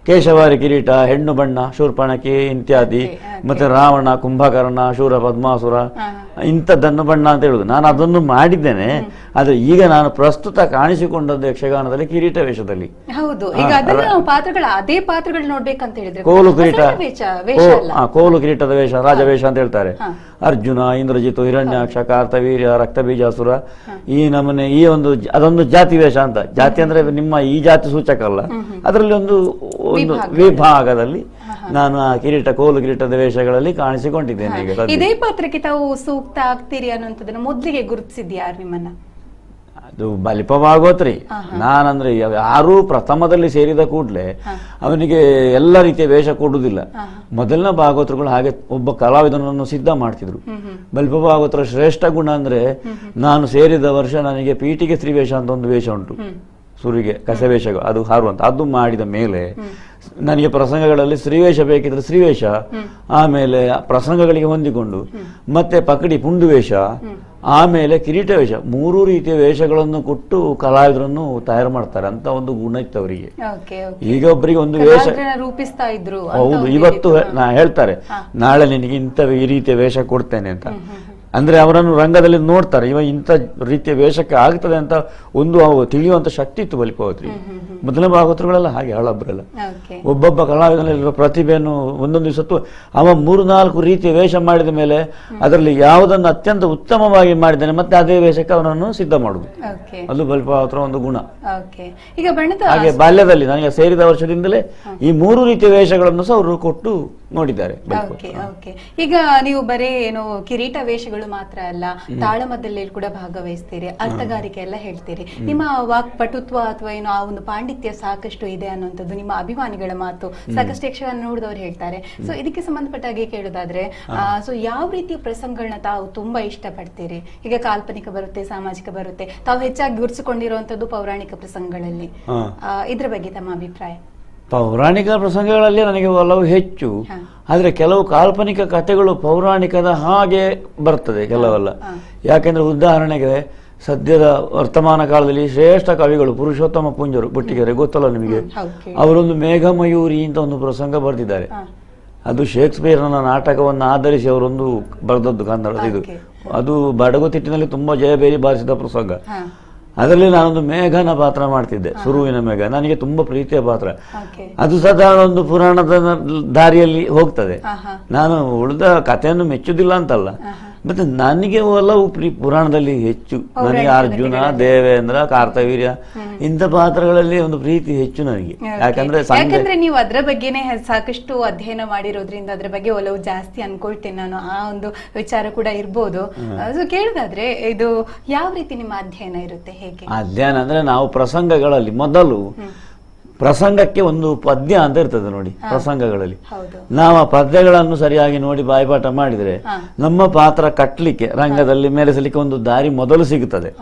Speaker 2: ಕೇಶವಾರಿ ಕಿರೀಟ ಹೆಣ್ಣು ಬಣ್ಣ ಶೂರ್ಪಣಕಿ ಇತ್ಯಾದಿ. ಮತ್ತೆ ರಾವಣ ಕುಂಭಕರ್ಣ ಶೂರ ಪದ್ಮಾಸುರ.
Speaker 3: ಆಹಾ.
Speaker 2: ಇಂಥದ್ದನ್ನು ಬಣ್ಣ ಅಂತ ಹೇಳುದು. ನಾನು ಅದನ್ನು ಮಾಡಿದ್ದೇನೆ ಆದರೆ ಈಗ ನಾನು ಪ್ರಸ್ತುತ ಕಾಣಿಸಿಕೊಂಡದ್ದು ಯಕ್ಷಗಾನದಲ್ಲಿ ಕಿರೀಟ ವೇಷದಲ್ಲಿ.
Speaker 3: ಹೌದು. ಈಗ
Speaker 2: ಅಲ್ಲ.
Speaker 3: ಅದೇ ಪಾತ್ರಗಳು ನೋಡ್ಬೇಕಂತ ಹೇಳಿದ್ರೆ
Speaker 2: ಕೋಲು ಕಿರೀಟ ಕೋಲು ಕಿರೀಟದ ವೇಷ ರಾಜವೇಷ ಅಂತ ಹೇಳ್ತಾರೆ. ಅರ್ಜುನ ಇಂದ್ರಜಿತು ಹಿರಣ್ಯಾಕ್ಷ ಕಾರ್ತವೀರ್ಯ ರಕ್ತಬೀಜಾಸುರ ಈ ನಮನೆ ಈ ಒಂದು ಅದೊಂದು ಜಾತಿ ವೇಷ ಅಂತ. ಜಾತಿ ಅಂದ್ರೆ ನಿಮ್ಮ ಈ ಜಾತಿ ಸೂಚಕ ಅಲ್ಲ. ಅದರಲ್ಲಿ ಒಂದು ಒಂದು ವಿಭಾಗದಲ್ಲಿ. ನಾನು ಆ ಕಿರೀಟ ಕೋಲು ಕಿರೀಟದ ವೇಷಗಳಲ್ಲಿ ಕಾಣಿಸಿಕೊಂಡಿದ್ದೇನೆ ಈಗ ಸದ್ಯ.
Speaker 3: ಇದೇ ಪಾತ್ರಕ್ಕೆ ತಾವು ಸೂಕ್ತ ಆಗ್ತೀರಿ ಅನ್ನುವಂಥದ್ದನ್ನ ಮೊದಲಿಗೆ ಯಾರು ನಿಮ್ಮನ್ನ?
Speaker 2: ಅದು ಬಲಿಪವಾಗೋತ್ರಿ. ನಾನಂದ್ರೆ ಯಾವ- ಯಾರೂ ಪ್ರಥಮದಲ್ಲಿ ಸೇರಿದ ಕೂಡಲೇ ಅವನಿಗೆ ಎಲ್ಲ ರೀತಿಯ ವೇಷ ಕೊಡುವುದಿಲ್ಲ ಮೊದಲಿನ ಭಾಗವತರುಗಳು ಹಾಗೆ ಒಬ್ಬ ಕಲಾವಿದನನ್ನು ಸಿದ್ಧ ಮಾಡ್ತಿದ್ರು. ಬಲಿಪ ಭಾಗವತರ ಶ್ರೇಷ್ಠ ಗುಣ ಅಂದ್ರೆ ನಾನು ಸೇರಿದ ವರ್ಷ ನನಗೆ ಪೀಠಿಗೆ ಸ್ತ್ರೀವೇಷ ಅಂತ ಒಂದು ವೇಷ ಉಂಟು. ಸುರಿಗೆ ಕಸವೇಷ ಅದು ಹಾರುವಂತ. ಅದು ಮಾಡಿದ ಮೇಲೆ ನನಗೆ ಪ್ರಸಂಗಗಳಲ್ಲಿ ಸ್ತ್ರೀವೇಷ ಬೇಕಿದ್ರೆ ಶ್ರೀವೇಶ ಆಮೇಲೆ ಪ್ರಸಂಗಗಳಿಗೆ ಹೊಂದಿಕೊಂಡು ಮತ್ತೆ ಪಕಡಿ ಪುಂಡು ವೇಷ ಆಮೇಲೆ ಕಿರೀಟ ವೇಷ ಮೂರು ರೀತಿಯ ವೇಷಗಳನ್ನು ಕೊಟ್ಟು ಕಲಾವಿದರನ್ನು ತಯಾರು ಮಾಡ್ತಾರೆ ಅಂತ ಒಂದು ಗುಣ ಇತ್ತು ಅವರಿಗೆ. ಈಗ ಒಬ್ಬರಿಗೆ ಒಂದು ವೇಷ
Speaker 3: ರೂಪಿಸ್ತಾ ಇದ್ರು
Speaker 2: ಹೌದು ಇವತ್ತು. ನಾ ಹೇಳ್ತಾರೆ ನಾಳೆ ನಿನಗೆ ಇಂಥ ಈ ರೀತಿಯ ವೇಷ ಕೊಡ್ತೇನೆ ಅಂತ. ಅಂದ್ರೆ ಅವರನ್ನು ರಂಗದಲ್ಲಿ ನೋಡ್ತಾರೆ. ಇವ ಇಂಥ ರೀತಿಯ ವೇಷಕ್ಕೆ ಆಗ್ತದೆ ಅಂತ ಒಂದು ಅವು ತಿಳಿಯುವಂತ ಶಕ್ತಿ ಇತ್ತು ಬಲಿಪಾವತ್ರಿ ಮೊದಲನೇ ಭಾಗವತರುಗಳೆಲ್ಲ ಹಾಗೆ ಹಳಬ್ರಲ್ಲ. ಒಬ್ಬೊಬ್ಬ ಕಲಾವಿದನಲ್ಲಿರುವ ಪ್ರತಿಭೆಯನ್ನು ಒಂದೊಂದು ದಿವಸತ್ತು ಅವ ಮೂರು ನಾಲ್ಕು ರೀತಿಯ ವೇಷ ಮಾಡಿದ ಮೇಲೆ ಅದರಲ್ಲಿ ಯಾವುದನ್ನು ಅತ್ಯಂತ ಉತ್ತಮವಾಗಿ ಮಾಡಿದ್ದಾನೆ ಮತ್ತೆ ಅದೇ ವೇಷಕ್ಕೆ ಅವನನ್ನು ಸಿದ್ಧ ಮಾಡುದು
Speaker 3: ಓಕೆ
Speaker 2: ಅದು ಬಲಿಪಾವತರ ಒಂದು ಗುಣ.
Speaker 3: ಈಗ
Speaker 2: ಹಾಗೆ ಬಾಲ್ಯದಲ್ಲಿ ನನಗೆ ಸೇರಿದ ವರ್ಷದಿಂದಲೇ ಈ ಮೂರು ರೀತಿಯ ವೇಷಗಳನ್ನು ಸಹ ಅವರು ಕೊಟ್ಟು ನೋಡಿದ್ದಾರೆ
Speaker 3: ಓಕೆ ಈಗ ನೀವು ಬರೀ ಏನು ಕಿರೀಟ ವೇಷಗಳು ಮಾತ್ರ ಅಲ್ಲ ತಾಳಮದಲ್ಲಿ ಕೂಡ ಭಾಗವಹಿಸ್ತೀರಿ ಅರ್ಥಗಾರಿಕೆ ಎಲ್ಲ ಹೇಳ್ತೀರಿ. ನಿಮ್ಮ ವಾಕ್ ಪಟುತ್ವ ಅಥವಾ ಏನು ಆ ಒಂದು ಪಾಂಡಿತ್ಯ ಸಾಕಷ್ಟು ಇದೆ ಅನ್ನುವಂಥದ್ದು ನಿಮ್ಮ ಅಭಿಮಾನಿಗಳ ಮಾತು ಸಾಕಷ್ಟು ಯಕ್ಷಗಾನ ನೋಡಿದವರು ಹೇಳ್ತಾರೆ. ಸೊ ಇದಕ್ಕೆ ಸಂಬಂಧಪಟ್ಟ ಹಾಗೆ ಕೇಳೋದಾದ್ರೆ ಸೊ ಯಾವ ರೀತಿಯ ಪ್ರಸಂಗಗಳನ್ನ ತಾವು ತುಂಬಾ ಇಷ್ಟಪಡ್ತೀರಿ? ಈಗ ಕಾಲ್ಪನಿಕ ಬರುತ್ತೆ ಸಾಮಾಜಿಕ ಬರುತ್ತೆ ತಾವು ಹೆಚ್ಚಾಗಿ ಗುರುತಿಸಿಕೊಂಡಿರುವಂತದ್ದು ಪೌರಾಣಿಕ ಪ್ರಸಂಗಗಳಲ್ಲಿ. ಇದ್ರ ಬಗ್ಗೆ ತಮ್ಮ ಅಭಿಪ್ರಾಯ.
Speaker 2: ಪೌರಾಣಿಕ ಪ್ರಸಂಗಗಳಲ್ಲಿ ನನಗೆ ಒಲವು ಹೆಚ್ಚು. ಆದರೆ ಕೆಲವು ಕಾಲ್ಪನಿಕ ಕಥೆಗಳು ಪೌರಾಣಿಕದ ಹಾಗೆ ಬರ್ತದೆ ಕೆಲವೆಲ್ಲ. ಯಾಕೆಂದರೆ ಉದಾಹರಣೆಗೆ ಸದ್ಯದ ವರ್ತಮಾನ ಕಾಲದಲ್ಲಿ ಶ್ರೇಷ್ಠ ಕವಿಗಳು ಪುರುಷೋತ್ತಮ ಪುಂಜರು ಬುಟ್ಟಿಗೆರೆ ಗೊತ್ತಲ್ಲ ನಿಮಗೆ? ಅವರೊಂದು ಮೇಘಮಯೂರಿ ಅಂತ ಒಂದು ಪ್ರಸಂಗ ಬರೆದಿದ್ದಾರೆ. ಅದು ಶೇಕ್ಸ್ಪಿಯರ್ನ ನಾಟಕವನ್ನು ಆಧರಿಸಿ ಅವರೊಂದು ಬರೆದದ್ದು ಕನ್ನಡದ ಇದು. ಅದು ಬಡಗುತಿಟ್ಟಿನಲ್ಲಿ ತುಂಬಾ ಜಯಬೇರಿ ಬಾರಿಸಿದ ಪ್ರಸಂಗ. ಅದರಲ್ಲಿ ನಾನೊಂದು ಮೇಘನ ಪಾತ್ರ ಮಾಡ್ತಿದ್ದೆ ಸುರುವಿನ ಮೇಘ. ನನಗೆ ತುಂಬಾ ಪ್ರೀತಿಯ ಪಾತ್ರ. ಅದು ಸದಾ ಒಂದು ಪುರಾಣದ ದಾರಿಯಲ್ಲಿ ಹೋಗ್ತದೆ. ನಾನು ಉಳಿದ ಕಥೆಯನ್ನು ಮೆಚ್ಚುದಿಲ್ಲ ಅಂತಲ್ಲ. ಮತ್ತೆ ನನಗೆ ಒಲವು ಪ್ರೀ ಪುರಾಣದಲ್ಲಿ ಹೆಚ್ಚು. ನನಗೆ ಅರ್ಜುನ ದೇವೇಂದ್ರ ಕಾರ್ತವೀರ್ಯ ಇಂಥ ಪಾತ್ರಗಳಲ್ಲಿ ಒಂದು ಪ್ರೀತಿ ಹೆಚ್ಚು ನನಗೆ. ಯಾಕಂದ್ರೆ
Speaker 3: ಯಾಕಂದ್ರೆ ನೀವು ಅದ್ರ ಬಗ್ಗೆನೇ ಸಾಕಷ್ಟು ಅಧ್ಯಯನ ಮಾಡಿರೋದ್ರಿಂದ ಅದ್ರ ಬಗ್ಗೆ ಒಲವು ಜಾಸ್ತಿ ಅನ್ಕೊಳ್ತೇನೆ ನಾನು. ಆ ಒಂದು ವಿಚಾರ ಕೂಡ ಇರ್ಬೋದು. ಅದು ಕೇಳುದಾದ್ರೆ ಇದು ಯಾವ ರೀತಿ ನಿಮ್ಮ ಅಧ್ಯಯನ ಇರುತ್ತೆ ಹೇಗೆ?
Speaker 2: ಅಧ್ಯಯನ ಅಂದ್ರೆ ನಾವು ಪ್ರಸಂಗಗಳಲ್ಲಿ ಮೊದಲು ಪ್ರಸಂಗಕ್ಕೆ ಒಂದು ಪದ್ಯ ಅಂತ ಇರ್ತದೆ ನೋಡಿ ಪ್ರಸಂಗಗಳಲ್ಲಿ. ನಾವು ಆ ಪದ್ಯಗಳನ್ನು ಸರಿಯಾಗಿ ನೋಡಿ ಬಾಯಿಪಾಠ ಮಾಡಿದರೆ ನಮ್ಮ ಪಾತ್ರ ಕಟ್ಟಲಿಕ್ಕೆ ರಂಗದಲ್ಲಿ ಮೇಲೆಸಲಿಕ್ಕೆ ಒಂದು ದಾರಿ ಮೊದಲು ಸಿಗುತ್ತದೆ.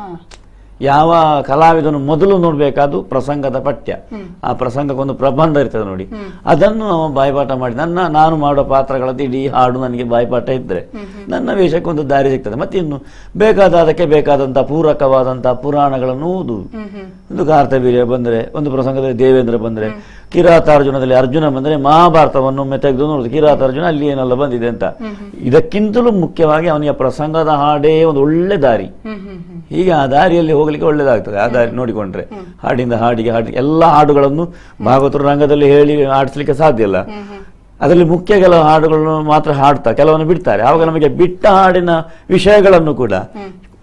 Speaker 2: ಯಾವ ಕಲಾವಿದನು ಮೊದಲು ನೋಡ್ಬೇಕಾದ್ದು ಪ್ರಸಂಗದ ಪಠ್ಯ. ಆ ಪ್ರಸಂಗಕ್ಕೊಂದು ಪ್ರಬಂಧ ಇರ್ತದೆ ನೋಡಿ. ಅದನ್ನು ನಾವು ಬಾಯ್ಪಾಠ ಮಾಡಿ ನನ್ನ ನಾನು ಮಾಡೋ ಪಾತ್ರಗಳದ್ದು ಇಡೀ ಹಾಡು ನನಗೆ ಬಾಯ್ಪಾಠ ಇದ್ರೆ ನನ್ನ ವೇಷಕ್ಕೆ ಒಂದು ದಾರಿ ಸಿಗ್ತದೆ. ಮತ್ತೆ ಇನ್ನು ಬೇಕಾದ ಅದಕ್ಕೆ ಬೇಕಾದಂತ ಪೂರಕವಾದಂತಹ ಪುರಾಣಗಳನ್ನು
Speaker 3: ಓದು
Speaker 2: ಒಂದು ಕಾರ್ತವೀರ್ಯ ಬಂದ್ರೆ ಒಂದು ಪ್ರಸಂಗದಲ್ಲಿ ದೇವೇಂದ್ರ ಬಂದ್ರೆ ಕಿರಾತಾರ್ಜುನದಲ್ಲಿ ಅರ್ಜುನ ಬಂದ್ರೆ ಮಹಾಭಾರತವನ್ನು ಒಮ್ಮೆ ತೆಗೆದು ನೋಡುದು. ಕಿರಾತಾರ್ಜುನ ಅಲ್ಲಿ ಏನೆಲ್ಲ ಬಂದಿದೆ ಅಂತ. ಇದಕ್ಕಿಂತಲೂ ಮುಖ್ಯವಾಗಿ ಅವನಿಗೆ ಪ್ರಸಂಗದ ಹಾಡೇ ಒಂದು ಒಳ್ಳೆ ದಾರಿ. ಹೀಗೆ ಆ ದಾರಿಯಲ್ಲಿ ಹೋಗ್ಲಿಕ್ಕೆ ಒಳ್ಳೇದಾಗ್ತದೆ. ಆ ದಾರಿ ನೋಡಿಕೊಂಡ್ರೆ. ಹಾಡಿಂದ ಹಾಡಿಗೆ ಹಾಡಿಗೆ ಎಲ್ಲ ಹಾಡುಗಳನ್ನು ಭಾಗವತರ ರಂಗದಲ್ಲಿ ಹೇಳಿ ಆಡಿಸ್ಲಿಕ್ಕೆ ಸಾಧ್ಯ ಇಲ್ಲ. ಅದರಲ್ಲಿ ಮುಖ್ಯ ಕೆಲವು ಹಾಡುಗಳನ್ನು ಮಾತ್ರ ಹಾಡ್ತಾ ಕೆಲವನ್ನು ಬಿಡ್ತಾರೆ. ಆವಾಗ ನಮಗೆ ಬಿಟ್ಟ ಹಾಡಿನ ವಿಷಯಗಳನ್ನು ಕೂಡ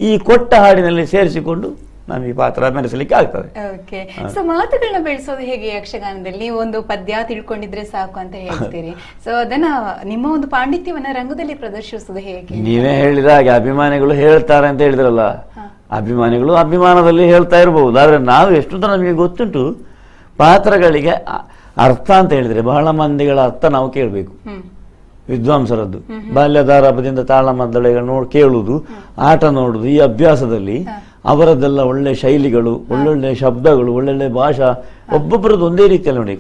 Speaker 2: ಈ ಕೊಟ್ಟ ಹಾಡಿನಲ್ಲಿ ಸೇರಿಸಿಕೊಂಡು ನಮಗೆ ಪಾತ್ರ ಮೆರೆಸಲಿಕ್ಕೆ ಆಗ್ತದೆ.
Speaker 3: ಓಕೆ. ಸೊ ಮಾತುಗಳನ್ನ ಬೆಳೆಸೋದು ಹೇಗೆ ಯಕ್ಷಗಾನದಲ್ಲಿ? ನೀವು ಒಂದು ಪದ್ಯ ತಿಳ್ಕೊಂಡಿದ್ರೆ ಸಾಕು ಅಂತ ಹೇಳ್ತೀರಿ. ಸೊ ಅದನ್ನ ನಿಮ್ಮ ಒಂದು ಪಾಂಡಿತ್ಯವನ್ನ ರಂಗದಲ್ಲಿ ಪ್ರದರ್ಶಿಸೋದು ಹೇಗೆ?
Speaker 2: ನೀವೇ ಹೇಳಿದ ಹಾಗೆ ಅಭಿಮಾನಿಗಳು ಹೇಳ್ತಾರೆ ಅಂತ ಹೇಳಿದ್ರಲ್ಲ. ಅಭಿಮಾನಿಗಳು ಅಭಿಮಾನದಲ್ಲಿ ಹೇಳ್ತಾ ಇರಬಹುದು ಆದರೆ ನಾವು ಎಷ್ಟು ಅಂತ ನಮಗೆ ಗೊತ್ತುಂಟು. ಪಾತ್ರಗಳಿಗೆ ಅರ್ಥ ಅಂತ ಹೇಳಿದ್ರೆ ಬಹಳ ಮಂದಿಗಳ ಅರ್ಥ ನಾವು ಕೇಳಬೇಕು. ವಿದ್ವಾಂಸರದ್ದು. ಬಾಲ್ಯದಾರಭದಿಂದ ತಾಳಮದ್ದಳೆಗಳು ನೋಡಿ ಕೇಳುವುದು ಆಟ ನೋಡುದು ಈ ಅಭ್ಯಾಸದಲ್ಲಿ ಅವರದ್ದೆಲ್ಲ ಒಳ್ಳೆ ಶೈಲಿಗಳು ಒಳ್ಳೊಳ್ಳೆ ಶಬ್ದಗಳು ಒಳ್ಳೊಳ್ಳೆ ಭಾಷಾ ಒಬ್ಬೊಬ್ಬರದ್ದು ಒಂದೇ ರೀತಿಯಲ್ಲಿ ನೋಡಿ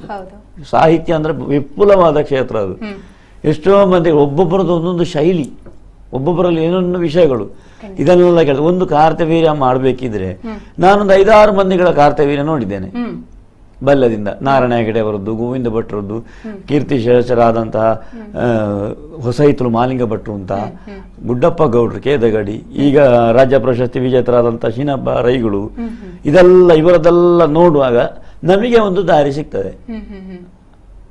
Speaker 2: ಸಾಹಿತ್ಯ ಅಂದ್ರೆ ವಿಪುಲವಾದ ಕ್ಷೇತ್ರ ಅದು. ಎಷ್ಟೋ ಮಂದಿ ಒಬ್ಬೊಬ್ಬರದ್ದು ಒಂದೊಂದು ಶೈಲಿ. ಒಬ್ಬೊಬ್ಬರಲ್ಲಿ ಏನೊಂದು ವಿಷಯಗಳು. ಇದನ್ನೆಲ್ಲ ಕೇಳಿದ್ರೆ ಒಂದು ಕಾರ್ತವೀರ್ಯ ಮಾಡಬೇಕಿದ್ರೆ ನಾನೊಂದು ಐದಾರು ಮಂದಿಗಳ ಕಾರ್ತವೀರ್ಯ ನೋಡಿದ್ದೇನೆ.
Speaker 3: ಬಲ್ಲದಿಂದ
Speaker 2: ಬಲ್ಯದಿಂದ ನಾರಾಯಣ ಹೆಗಡೆ ಅವರದ್ದು ಗೋವಿಂದ ಭಟ್ರದ್ದು ಕೀರ್ತಿ ಶೇಷರಾದಂತಹ ಹೊಸೈತಲು ಮಾಲಿಂಗ ಭಟ್ರು ಅಂತ ಗುಡ್ಡಪ್ಪ ಗೌಡ್ರು ಕೇದಗಡಿ ಈಗ ರಾಜ್ಯ ಪ್ರಶಸ್ತಿ ವಿಜೇತರಾದಂತಹ ಶೀನಪ್ಪ ರೈಗಳು ಇದೆಲ್ಲ ಇವರದೆಲ್ಲ ನೋಡುವಾಗ ನಮಗೆ ಒಂದು ದಾರಿ ಸಿಗ್ತದೆ.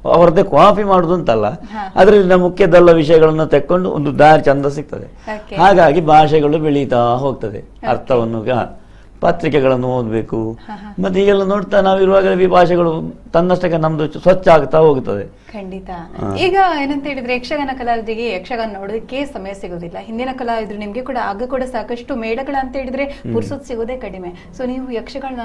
Speaker 2: ಅವರದ್ದೇ ಕಾಪಿ ಮಾಡುದು ಅಂತಲ್ಲ. ಅದರಿಂದ ಮುಖ್ಯದಲ್ಲ ವಿಷಯಗಳನ್ನು ತೆಕ್ಕೊಂಡು ಒಂದು ದಾರಿ ಚಂದ ಸಿಗ್ತದೆ. ಹಾಗಾಗಿ ಭಾಷೆಗಳು ಬೆಳೀತಾ ಹೋಗ್ತದೆ. ಅರ್ಥವನ್ನು ಗ- ಪತ್ರಿಕೆಗಳನ್ನು ಓದಬೇಕು. ಮತ್ತೆ ಈಗೆಲ್ಲ ನೋಡ್ತಾ ನಾವಿರುವಾಗ ಭಾಷೆಗಳು ತನ್ನಷ್ಟಕ್ಕೆ ನಮ್ದು ಸ್ವಚ್ಛ ಆಗ್ತಾ ಹೋಗ್ತದೆ
Speaker 3: ಖಂಡಿತ. ಈಗ ಏನಂತ ಹೇಳಿದ್ರೆ ಯಕ್ಷಗಾನ ಕಲಾವಿದರಿಗೆ ಯಕ್ಷಗಾನ ನೋಡೋದಕ್ಕೆ ಸಮಯ ಸಿಗೋದಿಲ್ಲ. ಹಿಂದಿನ ಕಲಾವಿದ್ರು ನಿಮ್ಗೆ ಕೂಡ ಆಗ ಕೂಡ ಸಾಕಷ್ಟು ಮೇಳಗಳ ಅಂತ ಹೇಳಿದ್ರೆ ಪುರ್ಸೊತ್ ಸಿಗೋದೇ ಕಡಿಮೆ. ಸೊ ನೀವು ಯಕ್ಷಗಾನ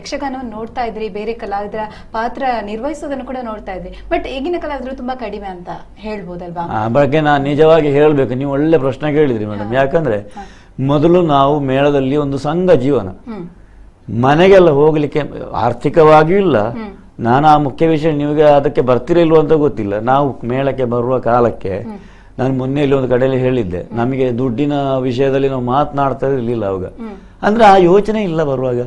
Speaker 3: ಯಕ್ಷಗಾನವನ್ನು ನೋಡ್ತಾ ಇದ್ರಿ ಬೇರೆ ಕಲಾವಿದರ ಪಾತ್ರ ನಿರ್ವಹಿಸೋದನ್ನು ಕೂಡ ನೋಡ್ತಾ ಇದ್ರಿ. ಬಟ್ ಈಗಿನ ಕಲಾವಿದರು ತುಂಬಾ ಕಡಿಮೆ ಅಂತ ಹೇಳ್ಬೋದಲ್ವಾ?
Speaker 2: ಆ ಬಗ್ಗೆ ನಾನು ನಿಜವಾಗಿ ಹೇಳಬೇಕು. ನೀವು ಒಳ್ಳೆ ಪ್ರಶ್ನೆ ಕೇಳಿದ್ರಿ ಮೇಡಮ್ ಯಾಕಂದ್ರೆ ಮೊದಲು ನಾವು ಮೇಳದಲ್ಲಿ ಒಂದು ಸಂಘ ಜೀವನ. ಮನೆಗೆಲ್ಲ ಹೋಗ್ಲಿಕ್ಕೆ ಆರ್ಥಿಕವಾಗಿಯೂ ಇಲ್ಲ. ನಾನು ಆ ಮುಖ್ಯ ವಿಷಯ ನಿಮಗೆ ಅದಕ್ಕೆ ಬರ್ತಿರಲಿಲ್ಲ ಅಂತ ಗೊತ್ತಿಲ್ಲ. ನಾವು ಮೇಳಕ್ಕೆ ಬರುವ ಕಾಲಕ್ಕೆ ನಾನು ಮೊನ್ನೆ ಇಲ್ಲಿ ಒಂದು ಕಡೆಯಲ್ಲಿ ಹೇಳಿದ್ದೆ. ನಮಗೆ ದುಡ್ಡಿನ ವಿಷಯದಲ್ಲಿ ನಾವು ಮಾತನಾಡ್ತಾ ಇರಲಿಲ್ಲ ಅವಾಗ. ಅಂದ್ರೆ ಆ ಯೋಚನೆ ಇಲ್ಲ ಬರುವಾಗ.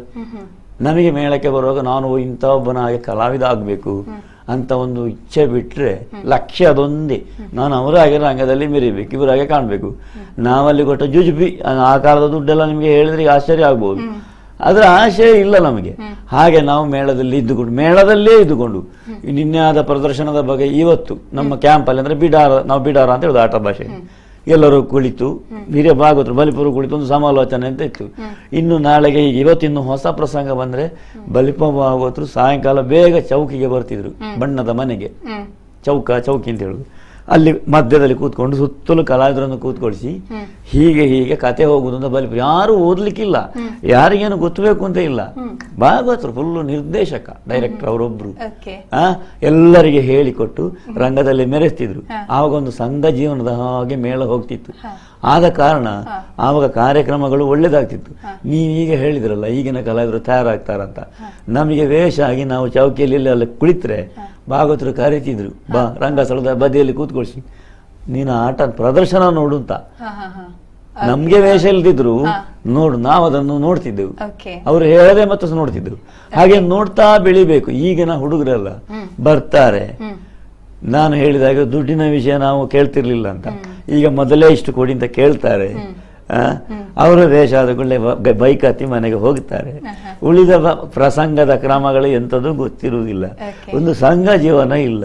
Speaker 2: ನಮಗೆ ಮೇಳಕ್ಕೆ ಬರುವಾಗ ನಾನು ಇಂಥ ಒಬ್ಬನಾಗಿ ಕಲಾವಿದ ಆಗಬೇಕು. ಅಂತ ಒಂದು ಇಚ್ಛೆ ಬಿಟ್ರೆ ಲಕ್ಷ್ಯ ಅದೊಂದೇ. ನಾನು ಅವರಾಗೆ ರಂಗದಲ್ಲಿ ಮೆರಿಬೇಕು ಇವರಾಗೆ ಕಾಣಬೇಕು. ನಾವಲ್ಲಿ ಕೊಟ್ಟ ಜುಜುಬಿ, ಆ ಕಾಲದ ದುಡ್ಡೆಲ್ಲ ನಿಮಗೆ ಹೇಳಿದ್ರೆ ಆಶ್ಚರ್ಯ ಆಗ್ಬೋದು. ಅದರ ಆಶಯ ಇಲ್ಲ ನಮಗೆ. ಹಾಗೆ ನಾವು ಮೇಳದಲ್ಲಿ ಇದ್ದುಕೊಂಡು, ಮೇಳದಲ್ಲೇ ಇದ್ದುಕೊಂಡು. ನಿನ್ನೆ ಆದ ಪ್ರದರ್ಶನದ ಬಗ್ಗೆ ಇವತ್ತು ನಮ್ಮ ಕ್ಯಾಂಪಲ್ಲಿ ಅಂದ್ರೆ ಬಿಡಾರ, ನಾವು ಬಿಡಾರ ಅಂತ ಹೇಳೋದು ಆಟ ಭಾಷೆ. ಎಲ್ಲರೂ ಕುಳಿತು ಹಿರಿಯ ಭಾಗವತರು ಬಲಿಪುರು ಕುಳಿತು ಒಂದು ಸಮಾಲೋಚನೆ ಅಂತ ಇತ್ತು. ಇನ್ನು ನಾಳೆಗೆ ಇವತ್ತಿನ್ನು ಹೊಸ ಪ್ರಸಂಗ ಬಂದ್ರೆ ಬಲಿಪ ಭಾಗವತರು ಸಾಯಂಕಾಲ ಬೇಗ ಚೌಕಿಗೆ ಬರ್ತಿದ್ರು ಬಣ್ಣದ ಮನೆಗೆ. ಚೌಕ ಚೌಕಿ ಅಂತ ಹೇಳುದು. ಅಲ್ಲಿ ಮಧ್ಯದಲ್ಲಿ ಕೂತ್ಕೊಂಡು ಸುತ್ತಲೂ ಕಲಾವಿದರನ್ನು ಕೂತ್ಕೊಳಿಸಿ ಹೀಗೆ ಹೀಗೆ ಕತೆ ಹೋಗುದು ಅಂತ ಬಲಿಪ ಯಾರು ಓದ್ಲಿಕ್ಕಿಲ್ಲ. ಯಾರಿಗೇನು ಗೊತ್ತಬೇಕು ಅಂತ ಇಲ್ಲ. ಭಾಗವತರು ಫುಲ್ ನಿರ್ದೇಶಕ ಡೈರೆಕ್ಟರ್ ಅವರೊಬ್ರು. ಎಲ್ಲರಿಗೆ ಹೇಳಿಕೊಟ್ಟು ರಂಗದಲ್ಲಿ ಮೆರೆಸ್ತಿದ್ರು. ಆವಾಗ ಒಂದು ಸಂಘ ಜೀವನದ ಹಾಗೆ ಮೇಳ ಹೋಗ್ತಿತ್ತು. ಆದ ಕಾರಣ ಆವಾಗ ಕಾರ್ಯಕ್ರಮಗಳು ಒಳ್ಳೇದಾಗ್ತಿತ್ತು. ನೀವೀಗ ಹೇಳಿದ್ರಲ್ಲ ಈಗಿನ ಕಲಾವಿದರು ತಯಾರಾಗ್ತಾರಂತ. ನಮಗೆ ವೇಷ ಆಗಿ ನಾವು ಚೌಕಿಯಲ್ಲಿ ಅಲ್ಲಿ ಕುಳಿತ್ರೆ ಭಾಗವತರು ಕರೀತಿದ್ರು. ಬಾ ರಂಗಸ್ಥಳದ ಬದಿಯಲ್ಲಿ ಕೂತ್ಕೊಳ್ಸಿ. ನೀನು ಆಟ ಪ್ರದರ್ಶನ ನೋಡು ಅಂತ. ನಮ್ಗೆ ವೇಷ ಇಲ್ದಿದ್ರು ನೋಡು ನಾವು ಅದನ್ನು ನೋಡ್ತಿದ್ದೆವು.
Speaker 3: ಅವ್ರು
Speaker 2: ಅವರು ಹೇಳದೆ ಮತ್ತೆ ನೋಡ್ತಿದ್ರು ಹಾಗೆ ನೋಡ್ತಾ ಬೆಳಿಬೇಕು. ಈಗಿನ ಹುಡುಗರೆಲ್ಲ ಬರ್ತಾರೆ. ನಾನು ಹೇಳಿದಾಗ ದುಡ್ಡಿನ ವಿಷಯ ನಾವು ಕೇಳ್ತಿರ್ಲಿಲ್ಲ ಅಂತ. ಈಗ ಮೊದಲೇ ಇಷ್ಟು ಕೊಡಿ ಅಂತ ಕೇಳ್ತಾರೆ. ಅವರ ವೇಷ ಆದ ಕೂಡಲೇ ಬೈಕ್ ಹತ್ತಿ ಮನೆಗೆ ಹೋಗ್ತಾರೆ. ಉಳಿದ ಪ್ರಸಂಗದ ಕ್ರಮಗಳು ಎಂಥದ್ದು ಗೊತ್ತಿರುವುದಿಲ್ಲ. ಒಂದು ಸಂಘ ಜೀವನ ಇಲ್ಲ.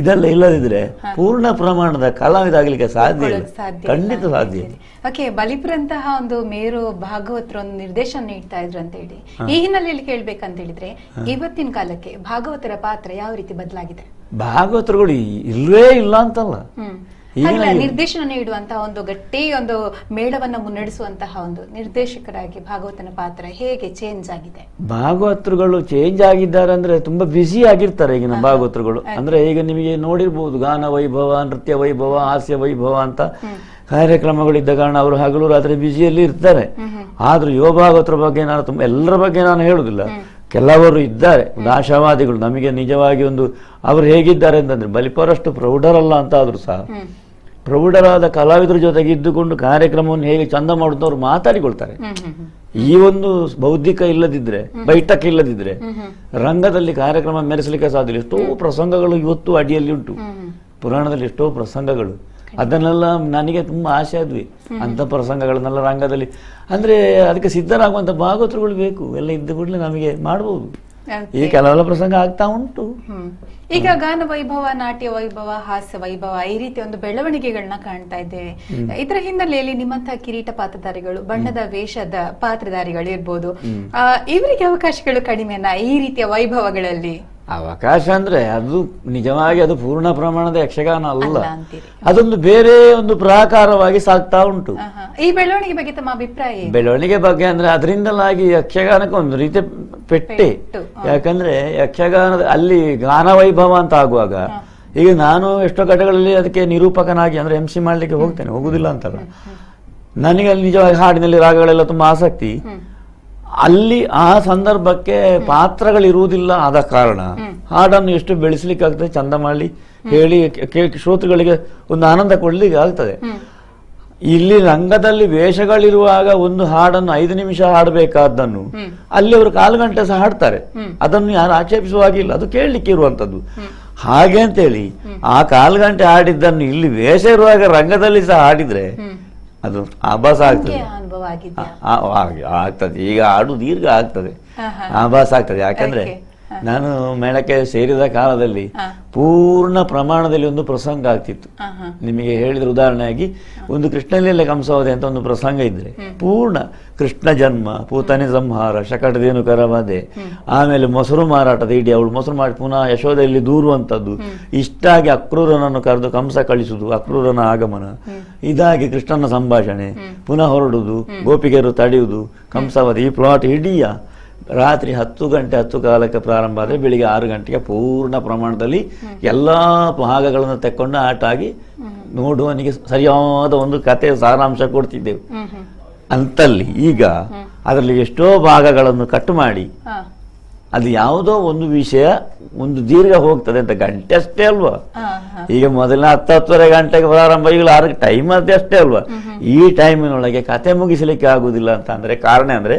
Speaker 2: ಇದೆಲ್ಲ ಇಲ್ಲದಿದ್ರೆ ಪೂರ್ಣ ಪ್ರಮಾಣದ ಕಲಾವಿದಾಗಲಿಕ್ಕೆ ಸಾಧ್ಯ ಇಲ್ಲ.
Speaker 3: ಸಾಧ್ಯ
Speaker 2: ಖಂಡಿತ ಸಾಧ್ಯ
Speaker 3: ಓಕೆ ಬಲಿಪುರಂತಹ ಒಂದು ಮೇರು ಭಾಗವತರು ಒಂದು ನಿರ್ದೇಶನ ನೀಡ್ತಾ ಇದ್ರು ಅಂತ ಹೇಳಿ. ಈ ಹಿನ್ನೆಲೆಯಲ್ಲಿ ಕೇಳ್ಬೇಕಂತ ಹೇಳಿದ್ರೆ ಇವತ್ತಿನ ಕಾಲಕ್ಕೆ ಭಾಗವತರ ಪಾತ್ರ ಯಾವ ರೀತಿ ಬದಲಾಗಿದೆ?
Speaker 2: ಭಾಗವತರುಗಳು ಇಲ್ವೇ ಇಲ್ಲ ಅಂತಲ್ಲ.
Speaker 3: ನಿರ್ದೇಶನ ನೀಡುವಂತಹ ಒಂದು ಗಟ್ಟಿ ಒಂದು ಮೇಳವನ್ನು ಮುನ್ನಡೆಸುವಂತಹ ಒಂದು ನಿರ್ದೇಶಕರಾಗಿ ಭಾಗವತನ ಪಾತ್ರ ಹೇಗೆ ಚೇಂಜ್ ಆಗಿದೆ?
Speaker 2: ಭಾಗವತರುಗಳು ಚೇಂಜ್ ಆಗಿದ್ದಾರೆ ಅಂದ್ರೆ ತುಂಬಾ ಬ್ಯುಸಿ ಆಗಿರ್ತಾರೆ ಈಗಿನ ಭಾಗವತರುಗಳು. ಅಂದ್ರೆ ಈಗ ನಿಮಗೆ ನೋಡಿರ್ಬೋದು ಗಾನ ವೈಭವ ನೃತ್ಯ ವೈಭವ ಹಾಸ್ಯ ವೈಭವ ಅಂತ ಕಾರ್ಯಕ್ರಮಗಳಿದ್ದ ಕಾರಣ ಅವರು ಹಗಲು ರಾತ್ರಿ ಬ್ಯುಸಿಯಲ್ಲಿ ಇರ್ತಾರೆ. ಆದ್ರೂ ಯುವ ಭಾಗವತರ ಬಗ್ಗೆ ನಾನು ತುಂಬಾ ಎಲ್ಲರ ಬಗ್ಗೆ ನಾನು ಹೇಳುದಿಲ್ಲ ಕೆಲವರು ಇದ್ದಾರೆ ಆಶಾವಾದಿಗಳು ನಮಗೆ ನಿಜವಾಗಿ ಒಂದು ಅವರು ಹೇಗಿದ್ದಾರೆ ಅಂತಂದ್ರೆ ಬಲಿಪರಷ್ಟು ಪ್ರೌಢರಲ್ಲ ಅಂತ ಆದ್ರೂ ಸಹ ಪ್ರೌಢರಾದ ಕಲಾವಿದರ ಜೊತೆಗೆ ಇದ್ದುಕೊಂಡು ಕಾರ್ಯಕ್ರಮವನ್ನು ಹೇಗೆ ಚಂದ ಮಾಡುತ್ತವರು ಅವರು ಮಾತಾಡಿಕೊಳ್ತಾರೆ. ಈ ಒಂದು ಬೌದ್ಧಿಕ ಇಲ್ಲದಿದ್ರೆ ಬೈಠಕ್ ಇಲ್ಲದಿದ್ರೆ ರಂಗದಲ್ಲಿ ಕಾರ್ಯಕ್ರಮ ಮೆರೆಸಲಿಕ್ಕೆ ಸಾಧ್ಯ. ಎಷ್ಟೋ ಪ್ರಸಂಗಗಳು ಇವತ್ತು ಅಡಿಯಲ್ಲಿ ಉಂಟು. ಪುರಾಣದಲ್ಲಿ ಎಷ್ಟೋ ಪ್ರಸಂಗಗಳು. ಅದನ್ನೆಲ್ಲ ನನಗೆ ತುಂಬಾ ಆಸೆ ಆದ್ವಿ. ಅಂತ ಪ್ರಸಂಗಗಳನ್ನೆಲ್ಲ ರಂಗದಲ್ಲಿ. ಅಂದ್ರೆ ಅದಕ್ಕೆ ಸಿದ್ಧರಾಗುವಂತ ಭಾಗವತರುಗಳು ಬೇಕು. ಎಲ್ಲ ಇದ್ದ ಕೂಡಲೇ ನಮಗೆ ಮಾಡಬಹುದು ಈ ಕೆಲವೆಲ್ಲ ಪ್ರಸಂಗ ಆಗ್ತಾ ಉಂಟು.
Speaker 3: ಈಗ ಗಾನ ವೈಭವ ನಾಟ್ಯ ವೈಭವ ಹಾಸ್ಯ ವೈಭವ ಈ ರೀತಿ ಒಂದು ಬೆಳವಣಿಗೆಗಳನ್ನ ಕಾಣ್ತಾ ಇದ್ದೇವೆ ಇದರ ಹಿನ್ನೆಲೆಯಲ್ಲಿ ನಿಮ್ಮಂತಹ ಕಿರೀಟ ಪಾತ್ರಧಾರಿಗಳು ಬಣ್ಣದ ವೇಷದ ಪಾತ್ರಧಾರಿಗಳು ಇರ್ಬೋದು. ಇವರಿಗೆ ಅವಕಾಶಗಳು ಕಡಿಮೆನಾ ಈ ರೀತಿಯ ವೈಭವಗಳಲ್ಲಿ?
Speaker 2: ಅವಕಾಶ ಅಂದ್ರೆ ಅದು ನಿಜವಾಗಿ ಅದು ಪೂರ್ಣ ಪ್ರಮಾಣದ ಯಕ್ಷಗಾನ ಅಲ್ಲ. ಅದೊಂದು ಬೇರೆ ಒಂದು ಪ್ರಾಕಾರವಾಗಿ ಸಾಕ್ತಾ ಉಂಟು.
Speaker 3: ಈ ಬೆಳವಣಿಗೆ ಬಗ್ಗೆ ತಮ್ಮ ಅಭಿಪ್ರಾಯ?
Speaker 2: ಬೆಳವಣಿಗೆ ಬಗ್ಗೆ ಅಂದ್ರೆ ಅದರಿಂದಲಾಗಿ ಯಕ್ಷಗಾನಕ್ಕೆ ಒಂದು ರೀತಿ ಪೆಟ್ಟೆ. ಯಾಕಂದ್ರೆ ಯಕ್ಷಗಾನದ ಅಲ್ಲಿ ಗಾನ ವೈಭವ ಅಂತ ಆಗುವಾಗ ಈಗ ನಾನು ಎಷ್ಟೋ ಘಟಗಳಲ್ಲಿ ಅದಕ್ಕೆ ನಿರೂಪಕನಾಗಿ ಅಂದ್ರೆ ಎಂ ಸಿ ಮಾಡ್ಲಿಕ್ಕೆ ಹೋಗ್ತೇನೆ ಹೋಗುದಿಲ್ಲ ಅಂತಲ್ಲ. ನನಗೆ ಅಲ್ಲಿ ನಿಜವಾಗಿ ಹಾಡಿನಲ್ಲಿ ರಾಗಗಳೆಲ್ಲ ತುಂಬಾ ಆಸಕ್ತಿ. ಅಲ್ಲಿ ಆ ಸಂದರ್ಭಕ್ಕೆ ಪಾತ್ರಗಳಿರುವುದಿಲ್ಲ ಆದ ಕಾರಣ ಹಾಡನ್ನು ಎಷ್ಟು ಬೆಳೆಸಲಿಕ್ಕೆ ಆಗ್ತದೆ ಚಂದ ಮಾಡಿ ಹೇಳಿ ಶ್ರೋತೃಗಳಿಗೆ ಒಂದು ಆನಂದ ಕೊಡ್ಲಿಕ್ಕೆ ಆಗ್ತದೆ ಇಲ್ಲಿ ರಂಗದಲ್ಲಿ ವೇಷಗಳಿರುವಾಗ ಒಂದು ಹಾಡನ್ನು ಐದು ನಿಮಿಷ ಹಾಡಬೇಕಾದ್ದನ್ನು ಅಲ್ಲಿ ಅವರು ಕಾಲು ಗಂಟೆ ಸಹ ಹಾಡ್ತಾರೆ. ಅದನ್ನು ಯಾರು ಆಕ್ಷೇಪಿಸುವಾಗಿಲ್ಲ. ಅದು ಕೇಳಲಿಕ್ಕೆ ಇರುವಂತದ್ದು ಹಾಗೆ ಅಂತೇಳಿ ಆ ಕಾಲು ಗಂಟೆ ಹಾಡಿದ್ದನ್ನು ಇಲ್ಲಿ ವೇಷ ಇರುವಾಗ ರಂಗದಲ್ಲಿ ಸಹ ಹಾಡಿದ್ರೆ ಅದು ಆಭಾಸ ಆಗ್ತದೆ. ಆಗ್ತದೆ. ಈಗ ಹಾಡು ದೀರ್ಘ ಆಗ್ತದೆ. ಆಭಾಸ ಆಗ್ತದೆ. ಯಾಕಂದ್ರೆ ನಾನು ಮೇಳಕ್ಕೆ ಸೇರಿದ ಕಾಲದಲ್ಲಿ. ಪೂರ್ಣ ಪ್ರಮಾಣದಲ್ಲಿ ಒಂದು ಪ್ರಸಂಗ ಆಗ್ತಿತ್ತು. ನಿಮಗೆ ಹೇಳಿದ್ರೆ ಉದಾಹರಣೆಯಾಗಿ ಒಂದು ಕೃಷ್ಣಲೀಲೆ ಕಂಸವದೆ ಅಂತ ಒಂದು ಪ್ರಸಂಗ ಇದ್ರೆ ಪೂರ್ಣ ಕೃಷ್ಣ ಜನ್ಮ ಪೂತನೆ ಸಂಹಾರ ಶಕಟದೇನು ಕರವಾದೆ ಆಮೇಲೆ ಮೊಸರು ಮಾರಾಟದ ಇಡಿ ಅವಳು ಮೊಸರು ಮಾಡಿ ಪುನಃ ಯಶೋದಲ್ಲಿ ದೂರುವಂಥದ್ದು ಇಷ್ಟಾಗಿ ಅಕ್ರೂರನನ್ನು ಕರೆದು ಕಂಸ ಕಳಿಸುದು ಅಕ್ರೂರನ ಆಗಮನ ಇದಾಗಿ ಕೃಷ್ಣನ ಸಂಭಾಷಣೆ ಪುನಃ ಹೊರಡುದು ಗೋಪಿಗೆಯರು ತಡೆಯುವುದು ಕಂಸವದೆ ಈ ಪ್ಲಾಟ್ ಇಡೀಯ ರಾತ್ರಿ ಹತ್ತು ಗಂಟೆ ಹತ್ತು ಕಾಲಕ್ಕೆ ಪ್ರಾರಂಭ ಆದರೆ ಬೆಳಿಗ್ಗೆ ಆರು ಗಂಟೆಗೆ ಪೂರ್ಣ ಪ್ರಮಾಣದಲ್ಲಿ ಎಲ್ಲ ಭಾಗಗಳನ್ನು ತೆಕ್ಕೊಂಡು ಆಟಾಗಿ ನೋಡುವನಿಗೆ ಸರಿಯಾದ ಒಂದು ಕತೆ ಸಾರಾಂಶ ಕೊಡ್ತಿದ್ದೆವು. ಅಂತಲ್ಲಿ ಈಗ ಅದರಲ್ಲಿ ಎಷ್ಟೋ ಭಾಗಗಳನ್ನು ಕಟ್ ಮಾಡಿ ಅದು ಯಾವುದೋ ಒಂದು ವಿಷಯ ಒಂದು ದೀರ್ಘ ಹೋಗ್ತದೆ ಅಂತ ಗಂಟೆ ಅಷ್ಟೇ ಅಲ್ವಾ? ಈಗ ಮೊದಲಿನ ಹತ್ತು ಹತ್ತುವರೆ ಗಂಟೆಗೆ ಪ್ರಾರಂಭ ಈಗ ಆರು ಟೈಮ್ ಅದೇ ಅಷ್ಟೇ ಅಲ್ವಾ? ಈ ಟೈಮಿನೊಳಗೆ ಕತೆ ಮುಗಿಸಲಿಕ್ಕೆ ಆಗುದಿಲ್ಲ ಅಂತ ಅಂದ್ರೆ ಕಾರಣ ಅಂದ್ರೆ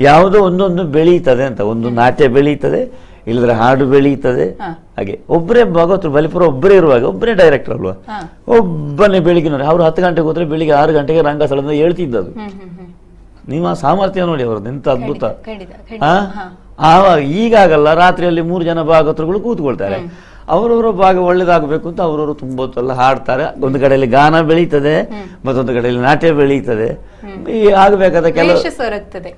Speaker 2: ಯಾವುದೋ ಒಂದೊಂದು ಬೆಳೀತದೆ ಅಂತ ಒಂದು ನಾಟ್ಯ ಬೆಳೀತದೆ ಇಲ್ಲದ್ರೆ ಹಾಡು ಬೆಳೀತದೆ ಹಾಗೆ ಒಬ್ಬರೇ ಭಗವತ್ರು ಬಲಿಪುರ ಒಬ್ಬರೇ ಇರುವಾಗ ಒಬ್ಬರೇ ಡೈರೆಕ್ಟರ್ ಅಲ್ವಾ. ಒಬ್ಬನೇ ಬೆಳಿಗ್ಗೆ ಅವ್ರು ಹತ್ತು ಗಂಟೆಗೆ ಹೋದ್ರೆ ಬೆಳಿಗ್ಗೆ ಆರು ಗಂಟೆಗೆ ರಂಗಸ್ಥಳದಿಂದ ಹೇಳ್ತಿದ್ದದು. ಆ ಸಾಮರ್ಥ್ಯ ನೋಡಿ ಅವ್ರದ್ದು ಎಂತ ಅದ್ಭುತ.
Speaker 3: ಹಾ.
Speaker 2: ಆವಾಗ ಈಗಾಗಲ್ಲ ರಾತ್ರಿಯಲ್ಲಿ ಮೂರು ಜನ ಭಾಗವತರುಗಳು ಕೂತ್ಕೊಳ್ತಾರೆ. ಅವರವರ ಭಾಗ ಒಳ್ಳೇದಾಗಬೇಕು ಅಂತ ಅವರವರು ತುಂಬ ಹೊತ್ತೆಲ್ಲ ಹಾಡ್ತಾರೆ. ಒಂದು ಕಡೆಯಲ್ಲಿ ಗಾನ ಬೆಳೀತದೆ ಮತ್ತೊಂದು ಕಡೆಯಲ್ಲಿ ನಾಟ್ಯ ಬೆಳೀತದೆ. ಈ ಆಗಬೇಕಾದ ಕೆಲವು
Speaker 3: ಸೊರಗ್ತದೆ.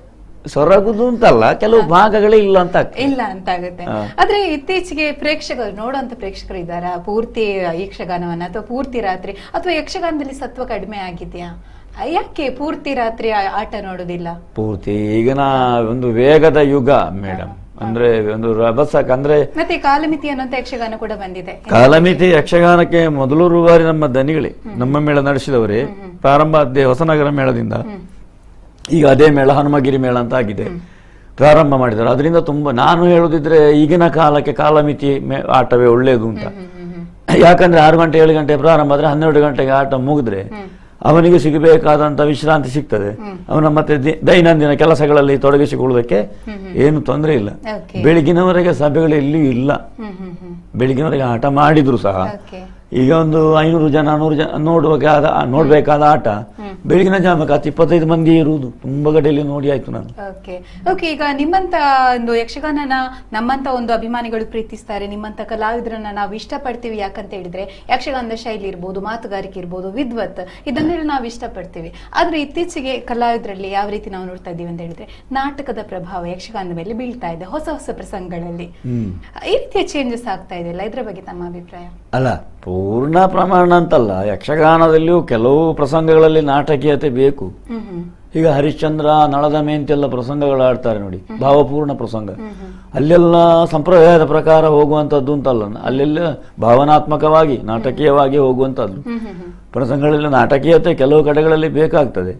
Speaker 2: ಸೊರಗುದು ಅಂತಲ್ಲ ಕೆಲವು ಭಾಗಗಳೇ ಇಲ್ಲ ಅಂತ
Speaker 3: ಇಲ್ಲ ಅಂತ ಆಗುತ್ತೆ. ಆದ್ರೆ ಇತ್ತೀಚೆಗೆ ಪ್ರೇಕ್ಷಕರು ನೋಡುವಂತ ಪ್ರೇಕ್ಷಕರು ಇದ್ದಾರಾ? ಪೂರ್ತಿ ಯಕ್ಷಗಾನವನ್ನ ಅಥವಾ ಪೂರ್ತಿ ರಾತ್ರಿ? ಅಥವಾ ಯಕ್ಷಗಾನದಲ್ಲಿ ಸತ್ವ ಕಡಿಮೆ ಆಗಿದೆಯಾ? ಯಾಕೆ ಪೂರ್ತಿ ರಾತ್ರಿ ಆ- ಆಟ ನೋಡುದಿಲ್ಲ?
Speaker 2: ಪೂರ್ತಿ. ಈಗಿನ ಒಂದು ವೇಗದ ಯುಗ ಮೇಡಮ್ ಅಂದ್ರೆ ಒಂದು ರಭಸಕ್ ಅಂದ್ರೆ
Speaker 3: ಮತ್ತೆ ಕಾಲಮಿತಿ ಅನ್ನುವಂತ ಯಕ್ಷಗಾನ ಕೂಡ ಬಂದಿದೆ.
Speaker 2: ಕಾಲಮಿತಿ ಯಕ್ಷಗಾನಕ್ಕೆ ಮೊದಲು ರೂವಾರಿ ನಮ್ಮ ದನಿಗಳೇ ನಮ್ಮ ಮೇಳ ನಡೆಸಿದವರೇ. ಪ್ರಾರಂಭ ಅದೇ ಹೊಸನಗರ ಮೇಳದಿಂದ. ಈಗ ಅದೇ ಮೇಳ ಹನುಮಗಿರಿ ಮೇಳ ಅಂತ ಆಗಿದೆ. ಪ್ರಾರಂಭ ಮಾಡಿದ್ರು ಅದರಿಂದ ತುಂಬಾ ನಾನು ಹೇಳುದಿದ್ರೆ ಈಗಿನ ಕಾಲಕ್ಕೆ ಕಾಲಮಿತಿ ಮೇ- ಆಟವೇ ಒಳ್ಳೆಯದು ಅಂತ. ಯಾಕಂದ್ರೆ ಆರು ಗಂಟೆ ಏಳು ಗಂಟೆ ಪ್ರಾರಂಭ ಆದ್ರೆ ಹನ್ನೆರಡು ಗಂಟೆಗೆ ಆಟ ಮುಗಿದ್ರೆ ಅವನಿಗೆ ಸಿಗಬೇಕಾದಂತ ವಿಶ್ರಾಂತಿ ಸಿಗ್ತದೆ. ಅವನ ಮತ್ತೆ ದೈನಂದಿನ ಕೆಲಸಗಳಲ್ಲಿ ತೊಡಗಿಸಿಕೊಳ್ಳುವುದಕ್ಕೆ ಏನು ತೊಂದರೆ ಇಲ್ಲ. ಬೆಳಗಿನವರೆಗೆ ಸಭೆಗಳು ಎಲ್ಲಿಯೂ ಇಲ್ಲ. ಬೆಳಗಿನವರೆಗೆ ಆಟ ಮಾಡಿದ್ರು ಸಹ. ಈಗ ಒಂದು ಐನೂರು ಜನ ನೂರು ಜನ ನೋಡುವಾಗ ನೋಡ್ಬೇಕಾದ ಆಟ ಬೆಳಗಿನ ಜಾಮಕ್ಕೆ ಹತ್ತು ಇಪ್ಪತ್ತೈದು ಮಂದಿ ಇರುವುದು. ತುಂಬಾ ಕಡೆಯಲ್ಲಿ ನೋಡಿ ಆಯ್ತು ನಾನು.
Speaker 3: ಓಕೆ. ಓಕೆ ಈಗ ನಿಮ್ಮಂತ ಒಂದು ಯಕ್ಷಗಾನನ ನಮ್ಮಂತ ಒಂದು ಅಭಿಮಾನಿಗಳು ಪ್ರೀತಿಸ್ತಾರೆ ನಿಮ್ಮಂತ ಕಲಾವಿದರನ್ನ ನಾವು ಇಷ್ಟಪಡ್ತೀವಿ ಯಾಕಂತ ಹೇಳಿದ್ರೆ ಯಕ್ಷಗಾನದ ಶೈಲಿ ಇರ್ಬೋದು ಮಾತುಗಾರಿಕೆ ಇರ್ಬೋದು ವಿದ್ವತ್ ಇದನ್ನೆಲ್ಲ ನಾವು ಇಷ್ಟಪಡ್ತೀವಿ. ಆದ್ರೆ ಇತ್ತೀಚೆಗೆ ಕಲಾವಿದರಲ್ಲಿ ಯಾವ ರೀತಿ ನಾವು ನೋಡ್ತಾ ಇದ್ದೀವಿ ಅಂತ ಹೇಳಿದ್ರೆ ನಾಟಕದ ಪ್ರಭಾವ ಯಕ್ಷಗಾನದ ಮೇಲೆ ಬೀಳ್ತಾ ಇದೆ ಹೊಸ ಹೊಸ ಪ್ರಸಂಗಗಳಲ್ಲಿ. ಈ ರೀತಿಯ ಚೇಂಜಸ್ ಆಗ್ತಾ ಇದೆ ಅಲ್ಲ ಇದ್ರ ಬಗ್ಗೆ ತಮ್ಮ ಅಭಿಪ್ರಾಯ?
Speaker 2: ಅಲ್ಲ ಪೂರ್ಣ ಪ್ರಮಾಣ ಅಂತಲ್ಲ. ಯಕ್ಷಗಾನದಲ್ಲಿಯೂ ಕೆಲವು ಪ್ರಸಂಗಗಳಲ್ಲಿ ನಾಟಕೀಯತೆ ಬೇಕು. ಈಗ ಹರಿಶ್ಚಂದ್ರ ನಳದ ಮೇಂತೆಲ್ಲ ಪ್ರಸಂಗಗಳು ಆಡ್ತಾರೆ ನೋಡಿ. ಭಾವಪೂರ್ಣ ಪ್ರಸಂಗ. ಅಲ್ಲೆಲ್ಲ ಸಂಪ್ರದಾಯದ ಪ್ರಕಾರ ಹೋಗುವಂಥದ್ದು ಅಂತಲ್ಲ. ಅಲ್ಲೆಲ್ಲ ಭಾವನಾತ್ಮಕವಾಗಿ ನಾಟಕೀಯವಾಗಿ ಹೋಗುವಂಥದ್ದು. ಪ್ರಸಂಗಗಳಲ್ಲಿ ನಾಟಕೀಯತೆ ಕೆಲವು ಕಡೆಗಳಲ್ಲಿ ಬೇಕಾಗ್ತದೆ.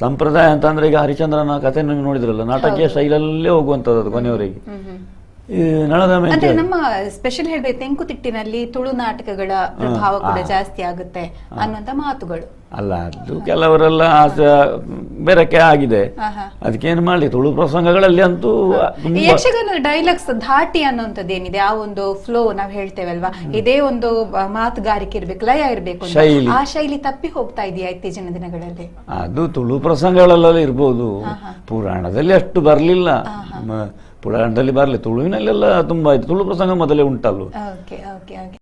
Speaker 2: ಸಂಪ್ರದಾಯ ಅಂತಂದ್ರೆ ಈಗ ಹರಿಶ್ಚಂದ್ರನ ಕಥೆ ನೋಡಿದ್ರಲ್ಲ ನಾಟಕೀಯ ಶೈಲಲ್ಲೇ ಹೋಗುವಂಥದ್ದು ಅದು ಕೊನೆಯವರೆಗೆ
Speaker 3: ಅಂದ್ರೆ ನಮ್ಮ ಸ್ಪೆಷಲ್ ಹೇಳ್ಬೇಕು ತೆಂಕುತಿಟ್ಟಿನಲ್ಲಿ ತುಳು ನಾಟಕಗಳ ಪ್ರಭಾವ ಕೂಡ ಜಾಸ್ತಿ ಆಗುತ್ತೆ ಅನ್ನುವಂತ ಮಾತುಗಳು.
Speaker 2: ಅಲ್ಲ ಅದು ಕೆಲವರೆಲ್ಲ ಬೆರಕೆ ಆಗಿದೆ.
Speaker 3: ಅದಕ್ಕೆ
Speaker 2: ಅದಕ್ಕೇನು ಮಾಡಲಿ ತುಳು ಪ್ರಸಂಗಗಳಲ್ಲಿ ಅಂತೂ
Speaker 3: ಯಕ್ಷಗಾನ ಡೈಲಾಗ್ಸ್ ಧಾಟಿ ಅನ್ನುವಂಥದ್ದು ಏನಿದೆ ಆ ಒಂದು ಫ್ಲೋ ನಾವ್ ಹೇಳ್ತೇವಲ್ವಾ? ಇದೇ ಒಂದು ಮಾತುಗಾರಿಕೆ ಇರ್ಬೇಕು ಲಯ ಇರ್ಬೇಕು
Speaker 2: ಶೈಲಿ.
Speaker 3: ಆ ಶೈಲಿ ತಪ್ಪಿ ಹೋಗ್ತಾ ಇದೆಯಾ ಇತ್ತೀಚಿನ ದಿನಗಳಲ್ಲಿ?
Speaker 2: ಅದು ತುಳು ಪ್ರಸಂಗಗಳಲ್ಲ ಇರ್ಬೋದು. ಪುರಾಣದಲ್ಲಿ ಅಷ್ಟು ಬರಲಿಲ್ಲ. ಪುರಾಣದಲ್ಲಿ ಬರಲಿ ತುಳುವಿನಲ್ಲೆಲ್ಲ ತುಂಬಾ ಆಯ್ತು ತುಳು ಪ್ರಸಂಗ ಮೊದಲೇ ಉಂಟಲ್ವ
Speaker 3: ಓಕೆ ಓಕೆ ಓಕೆ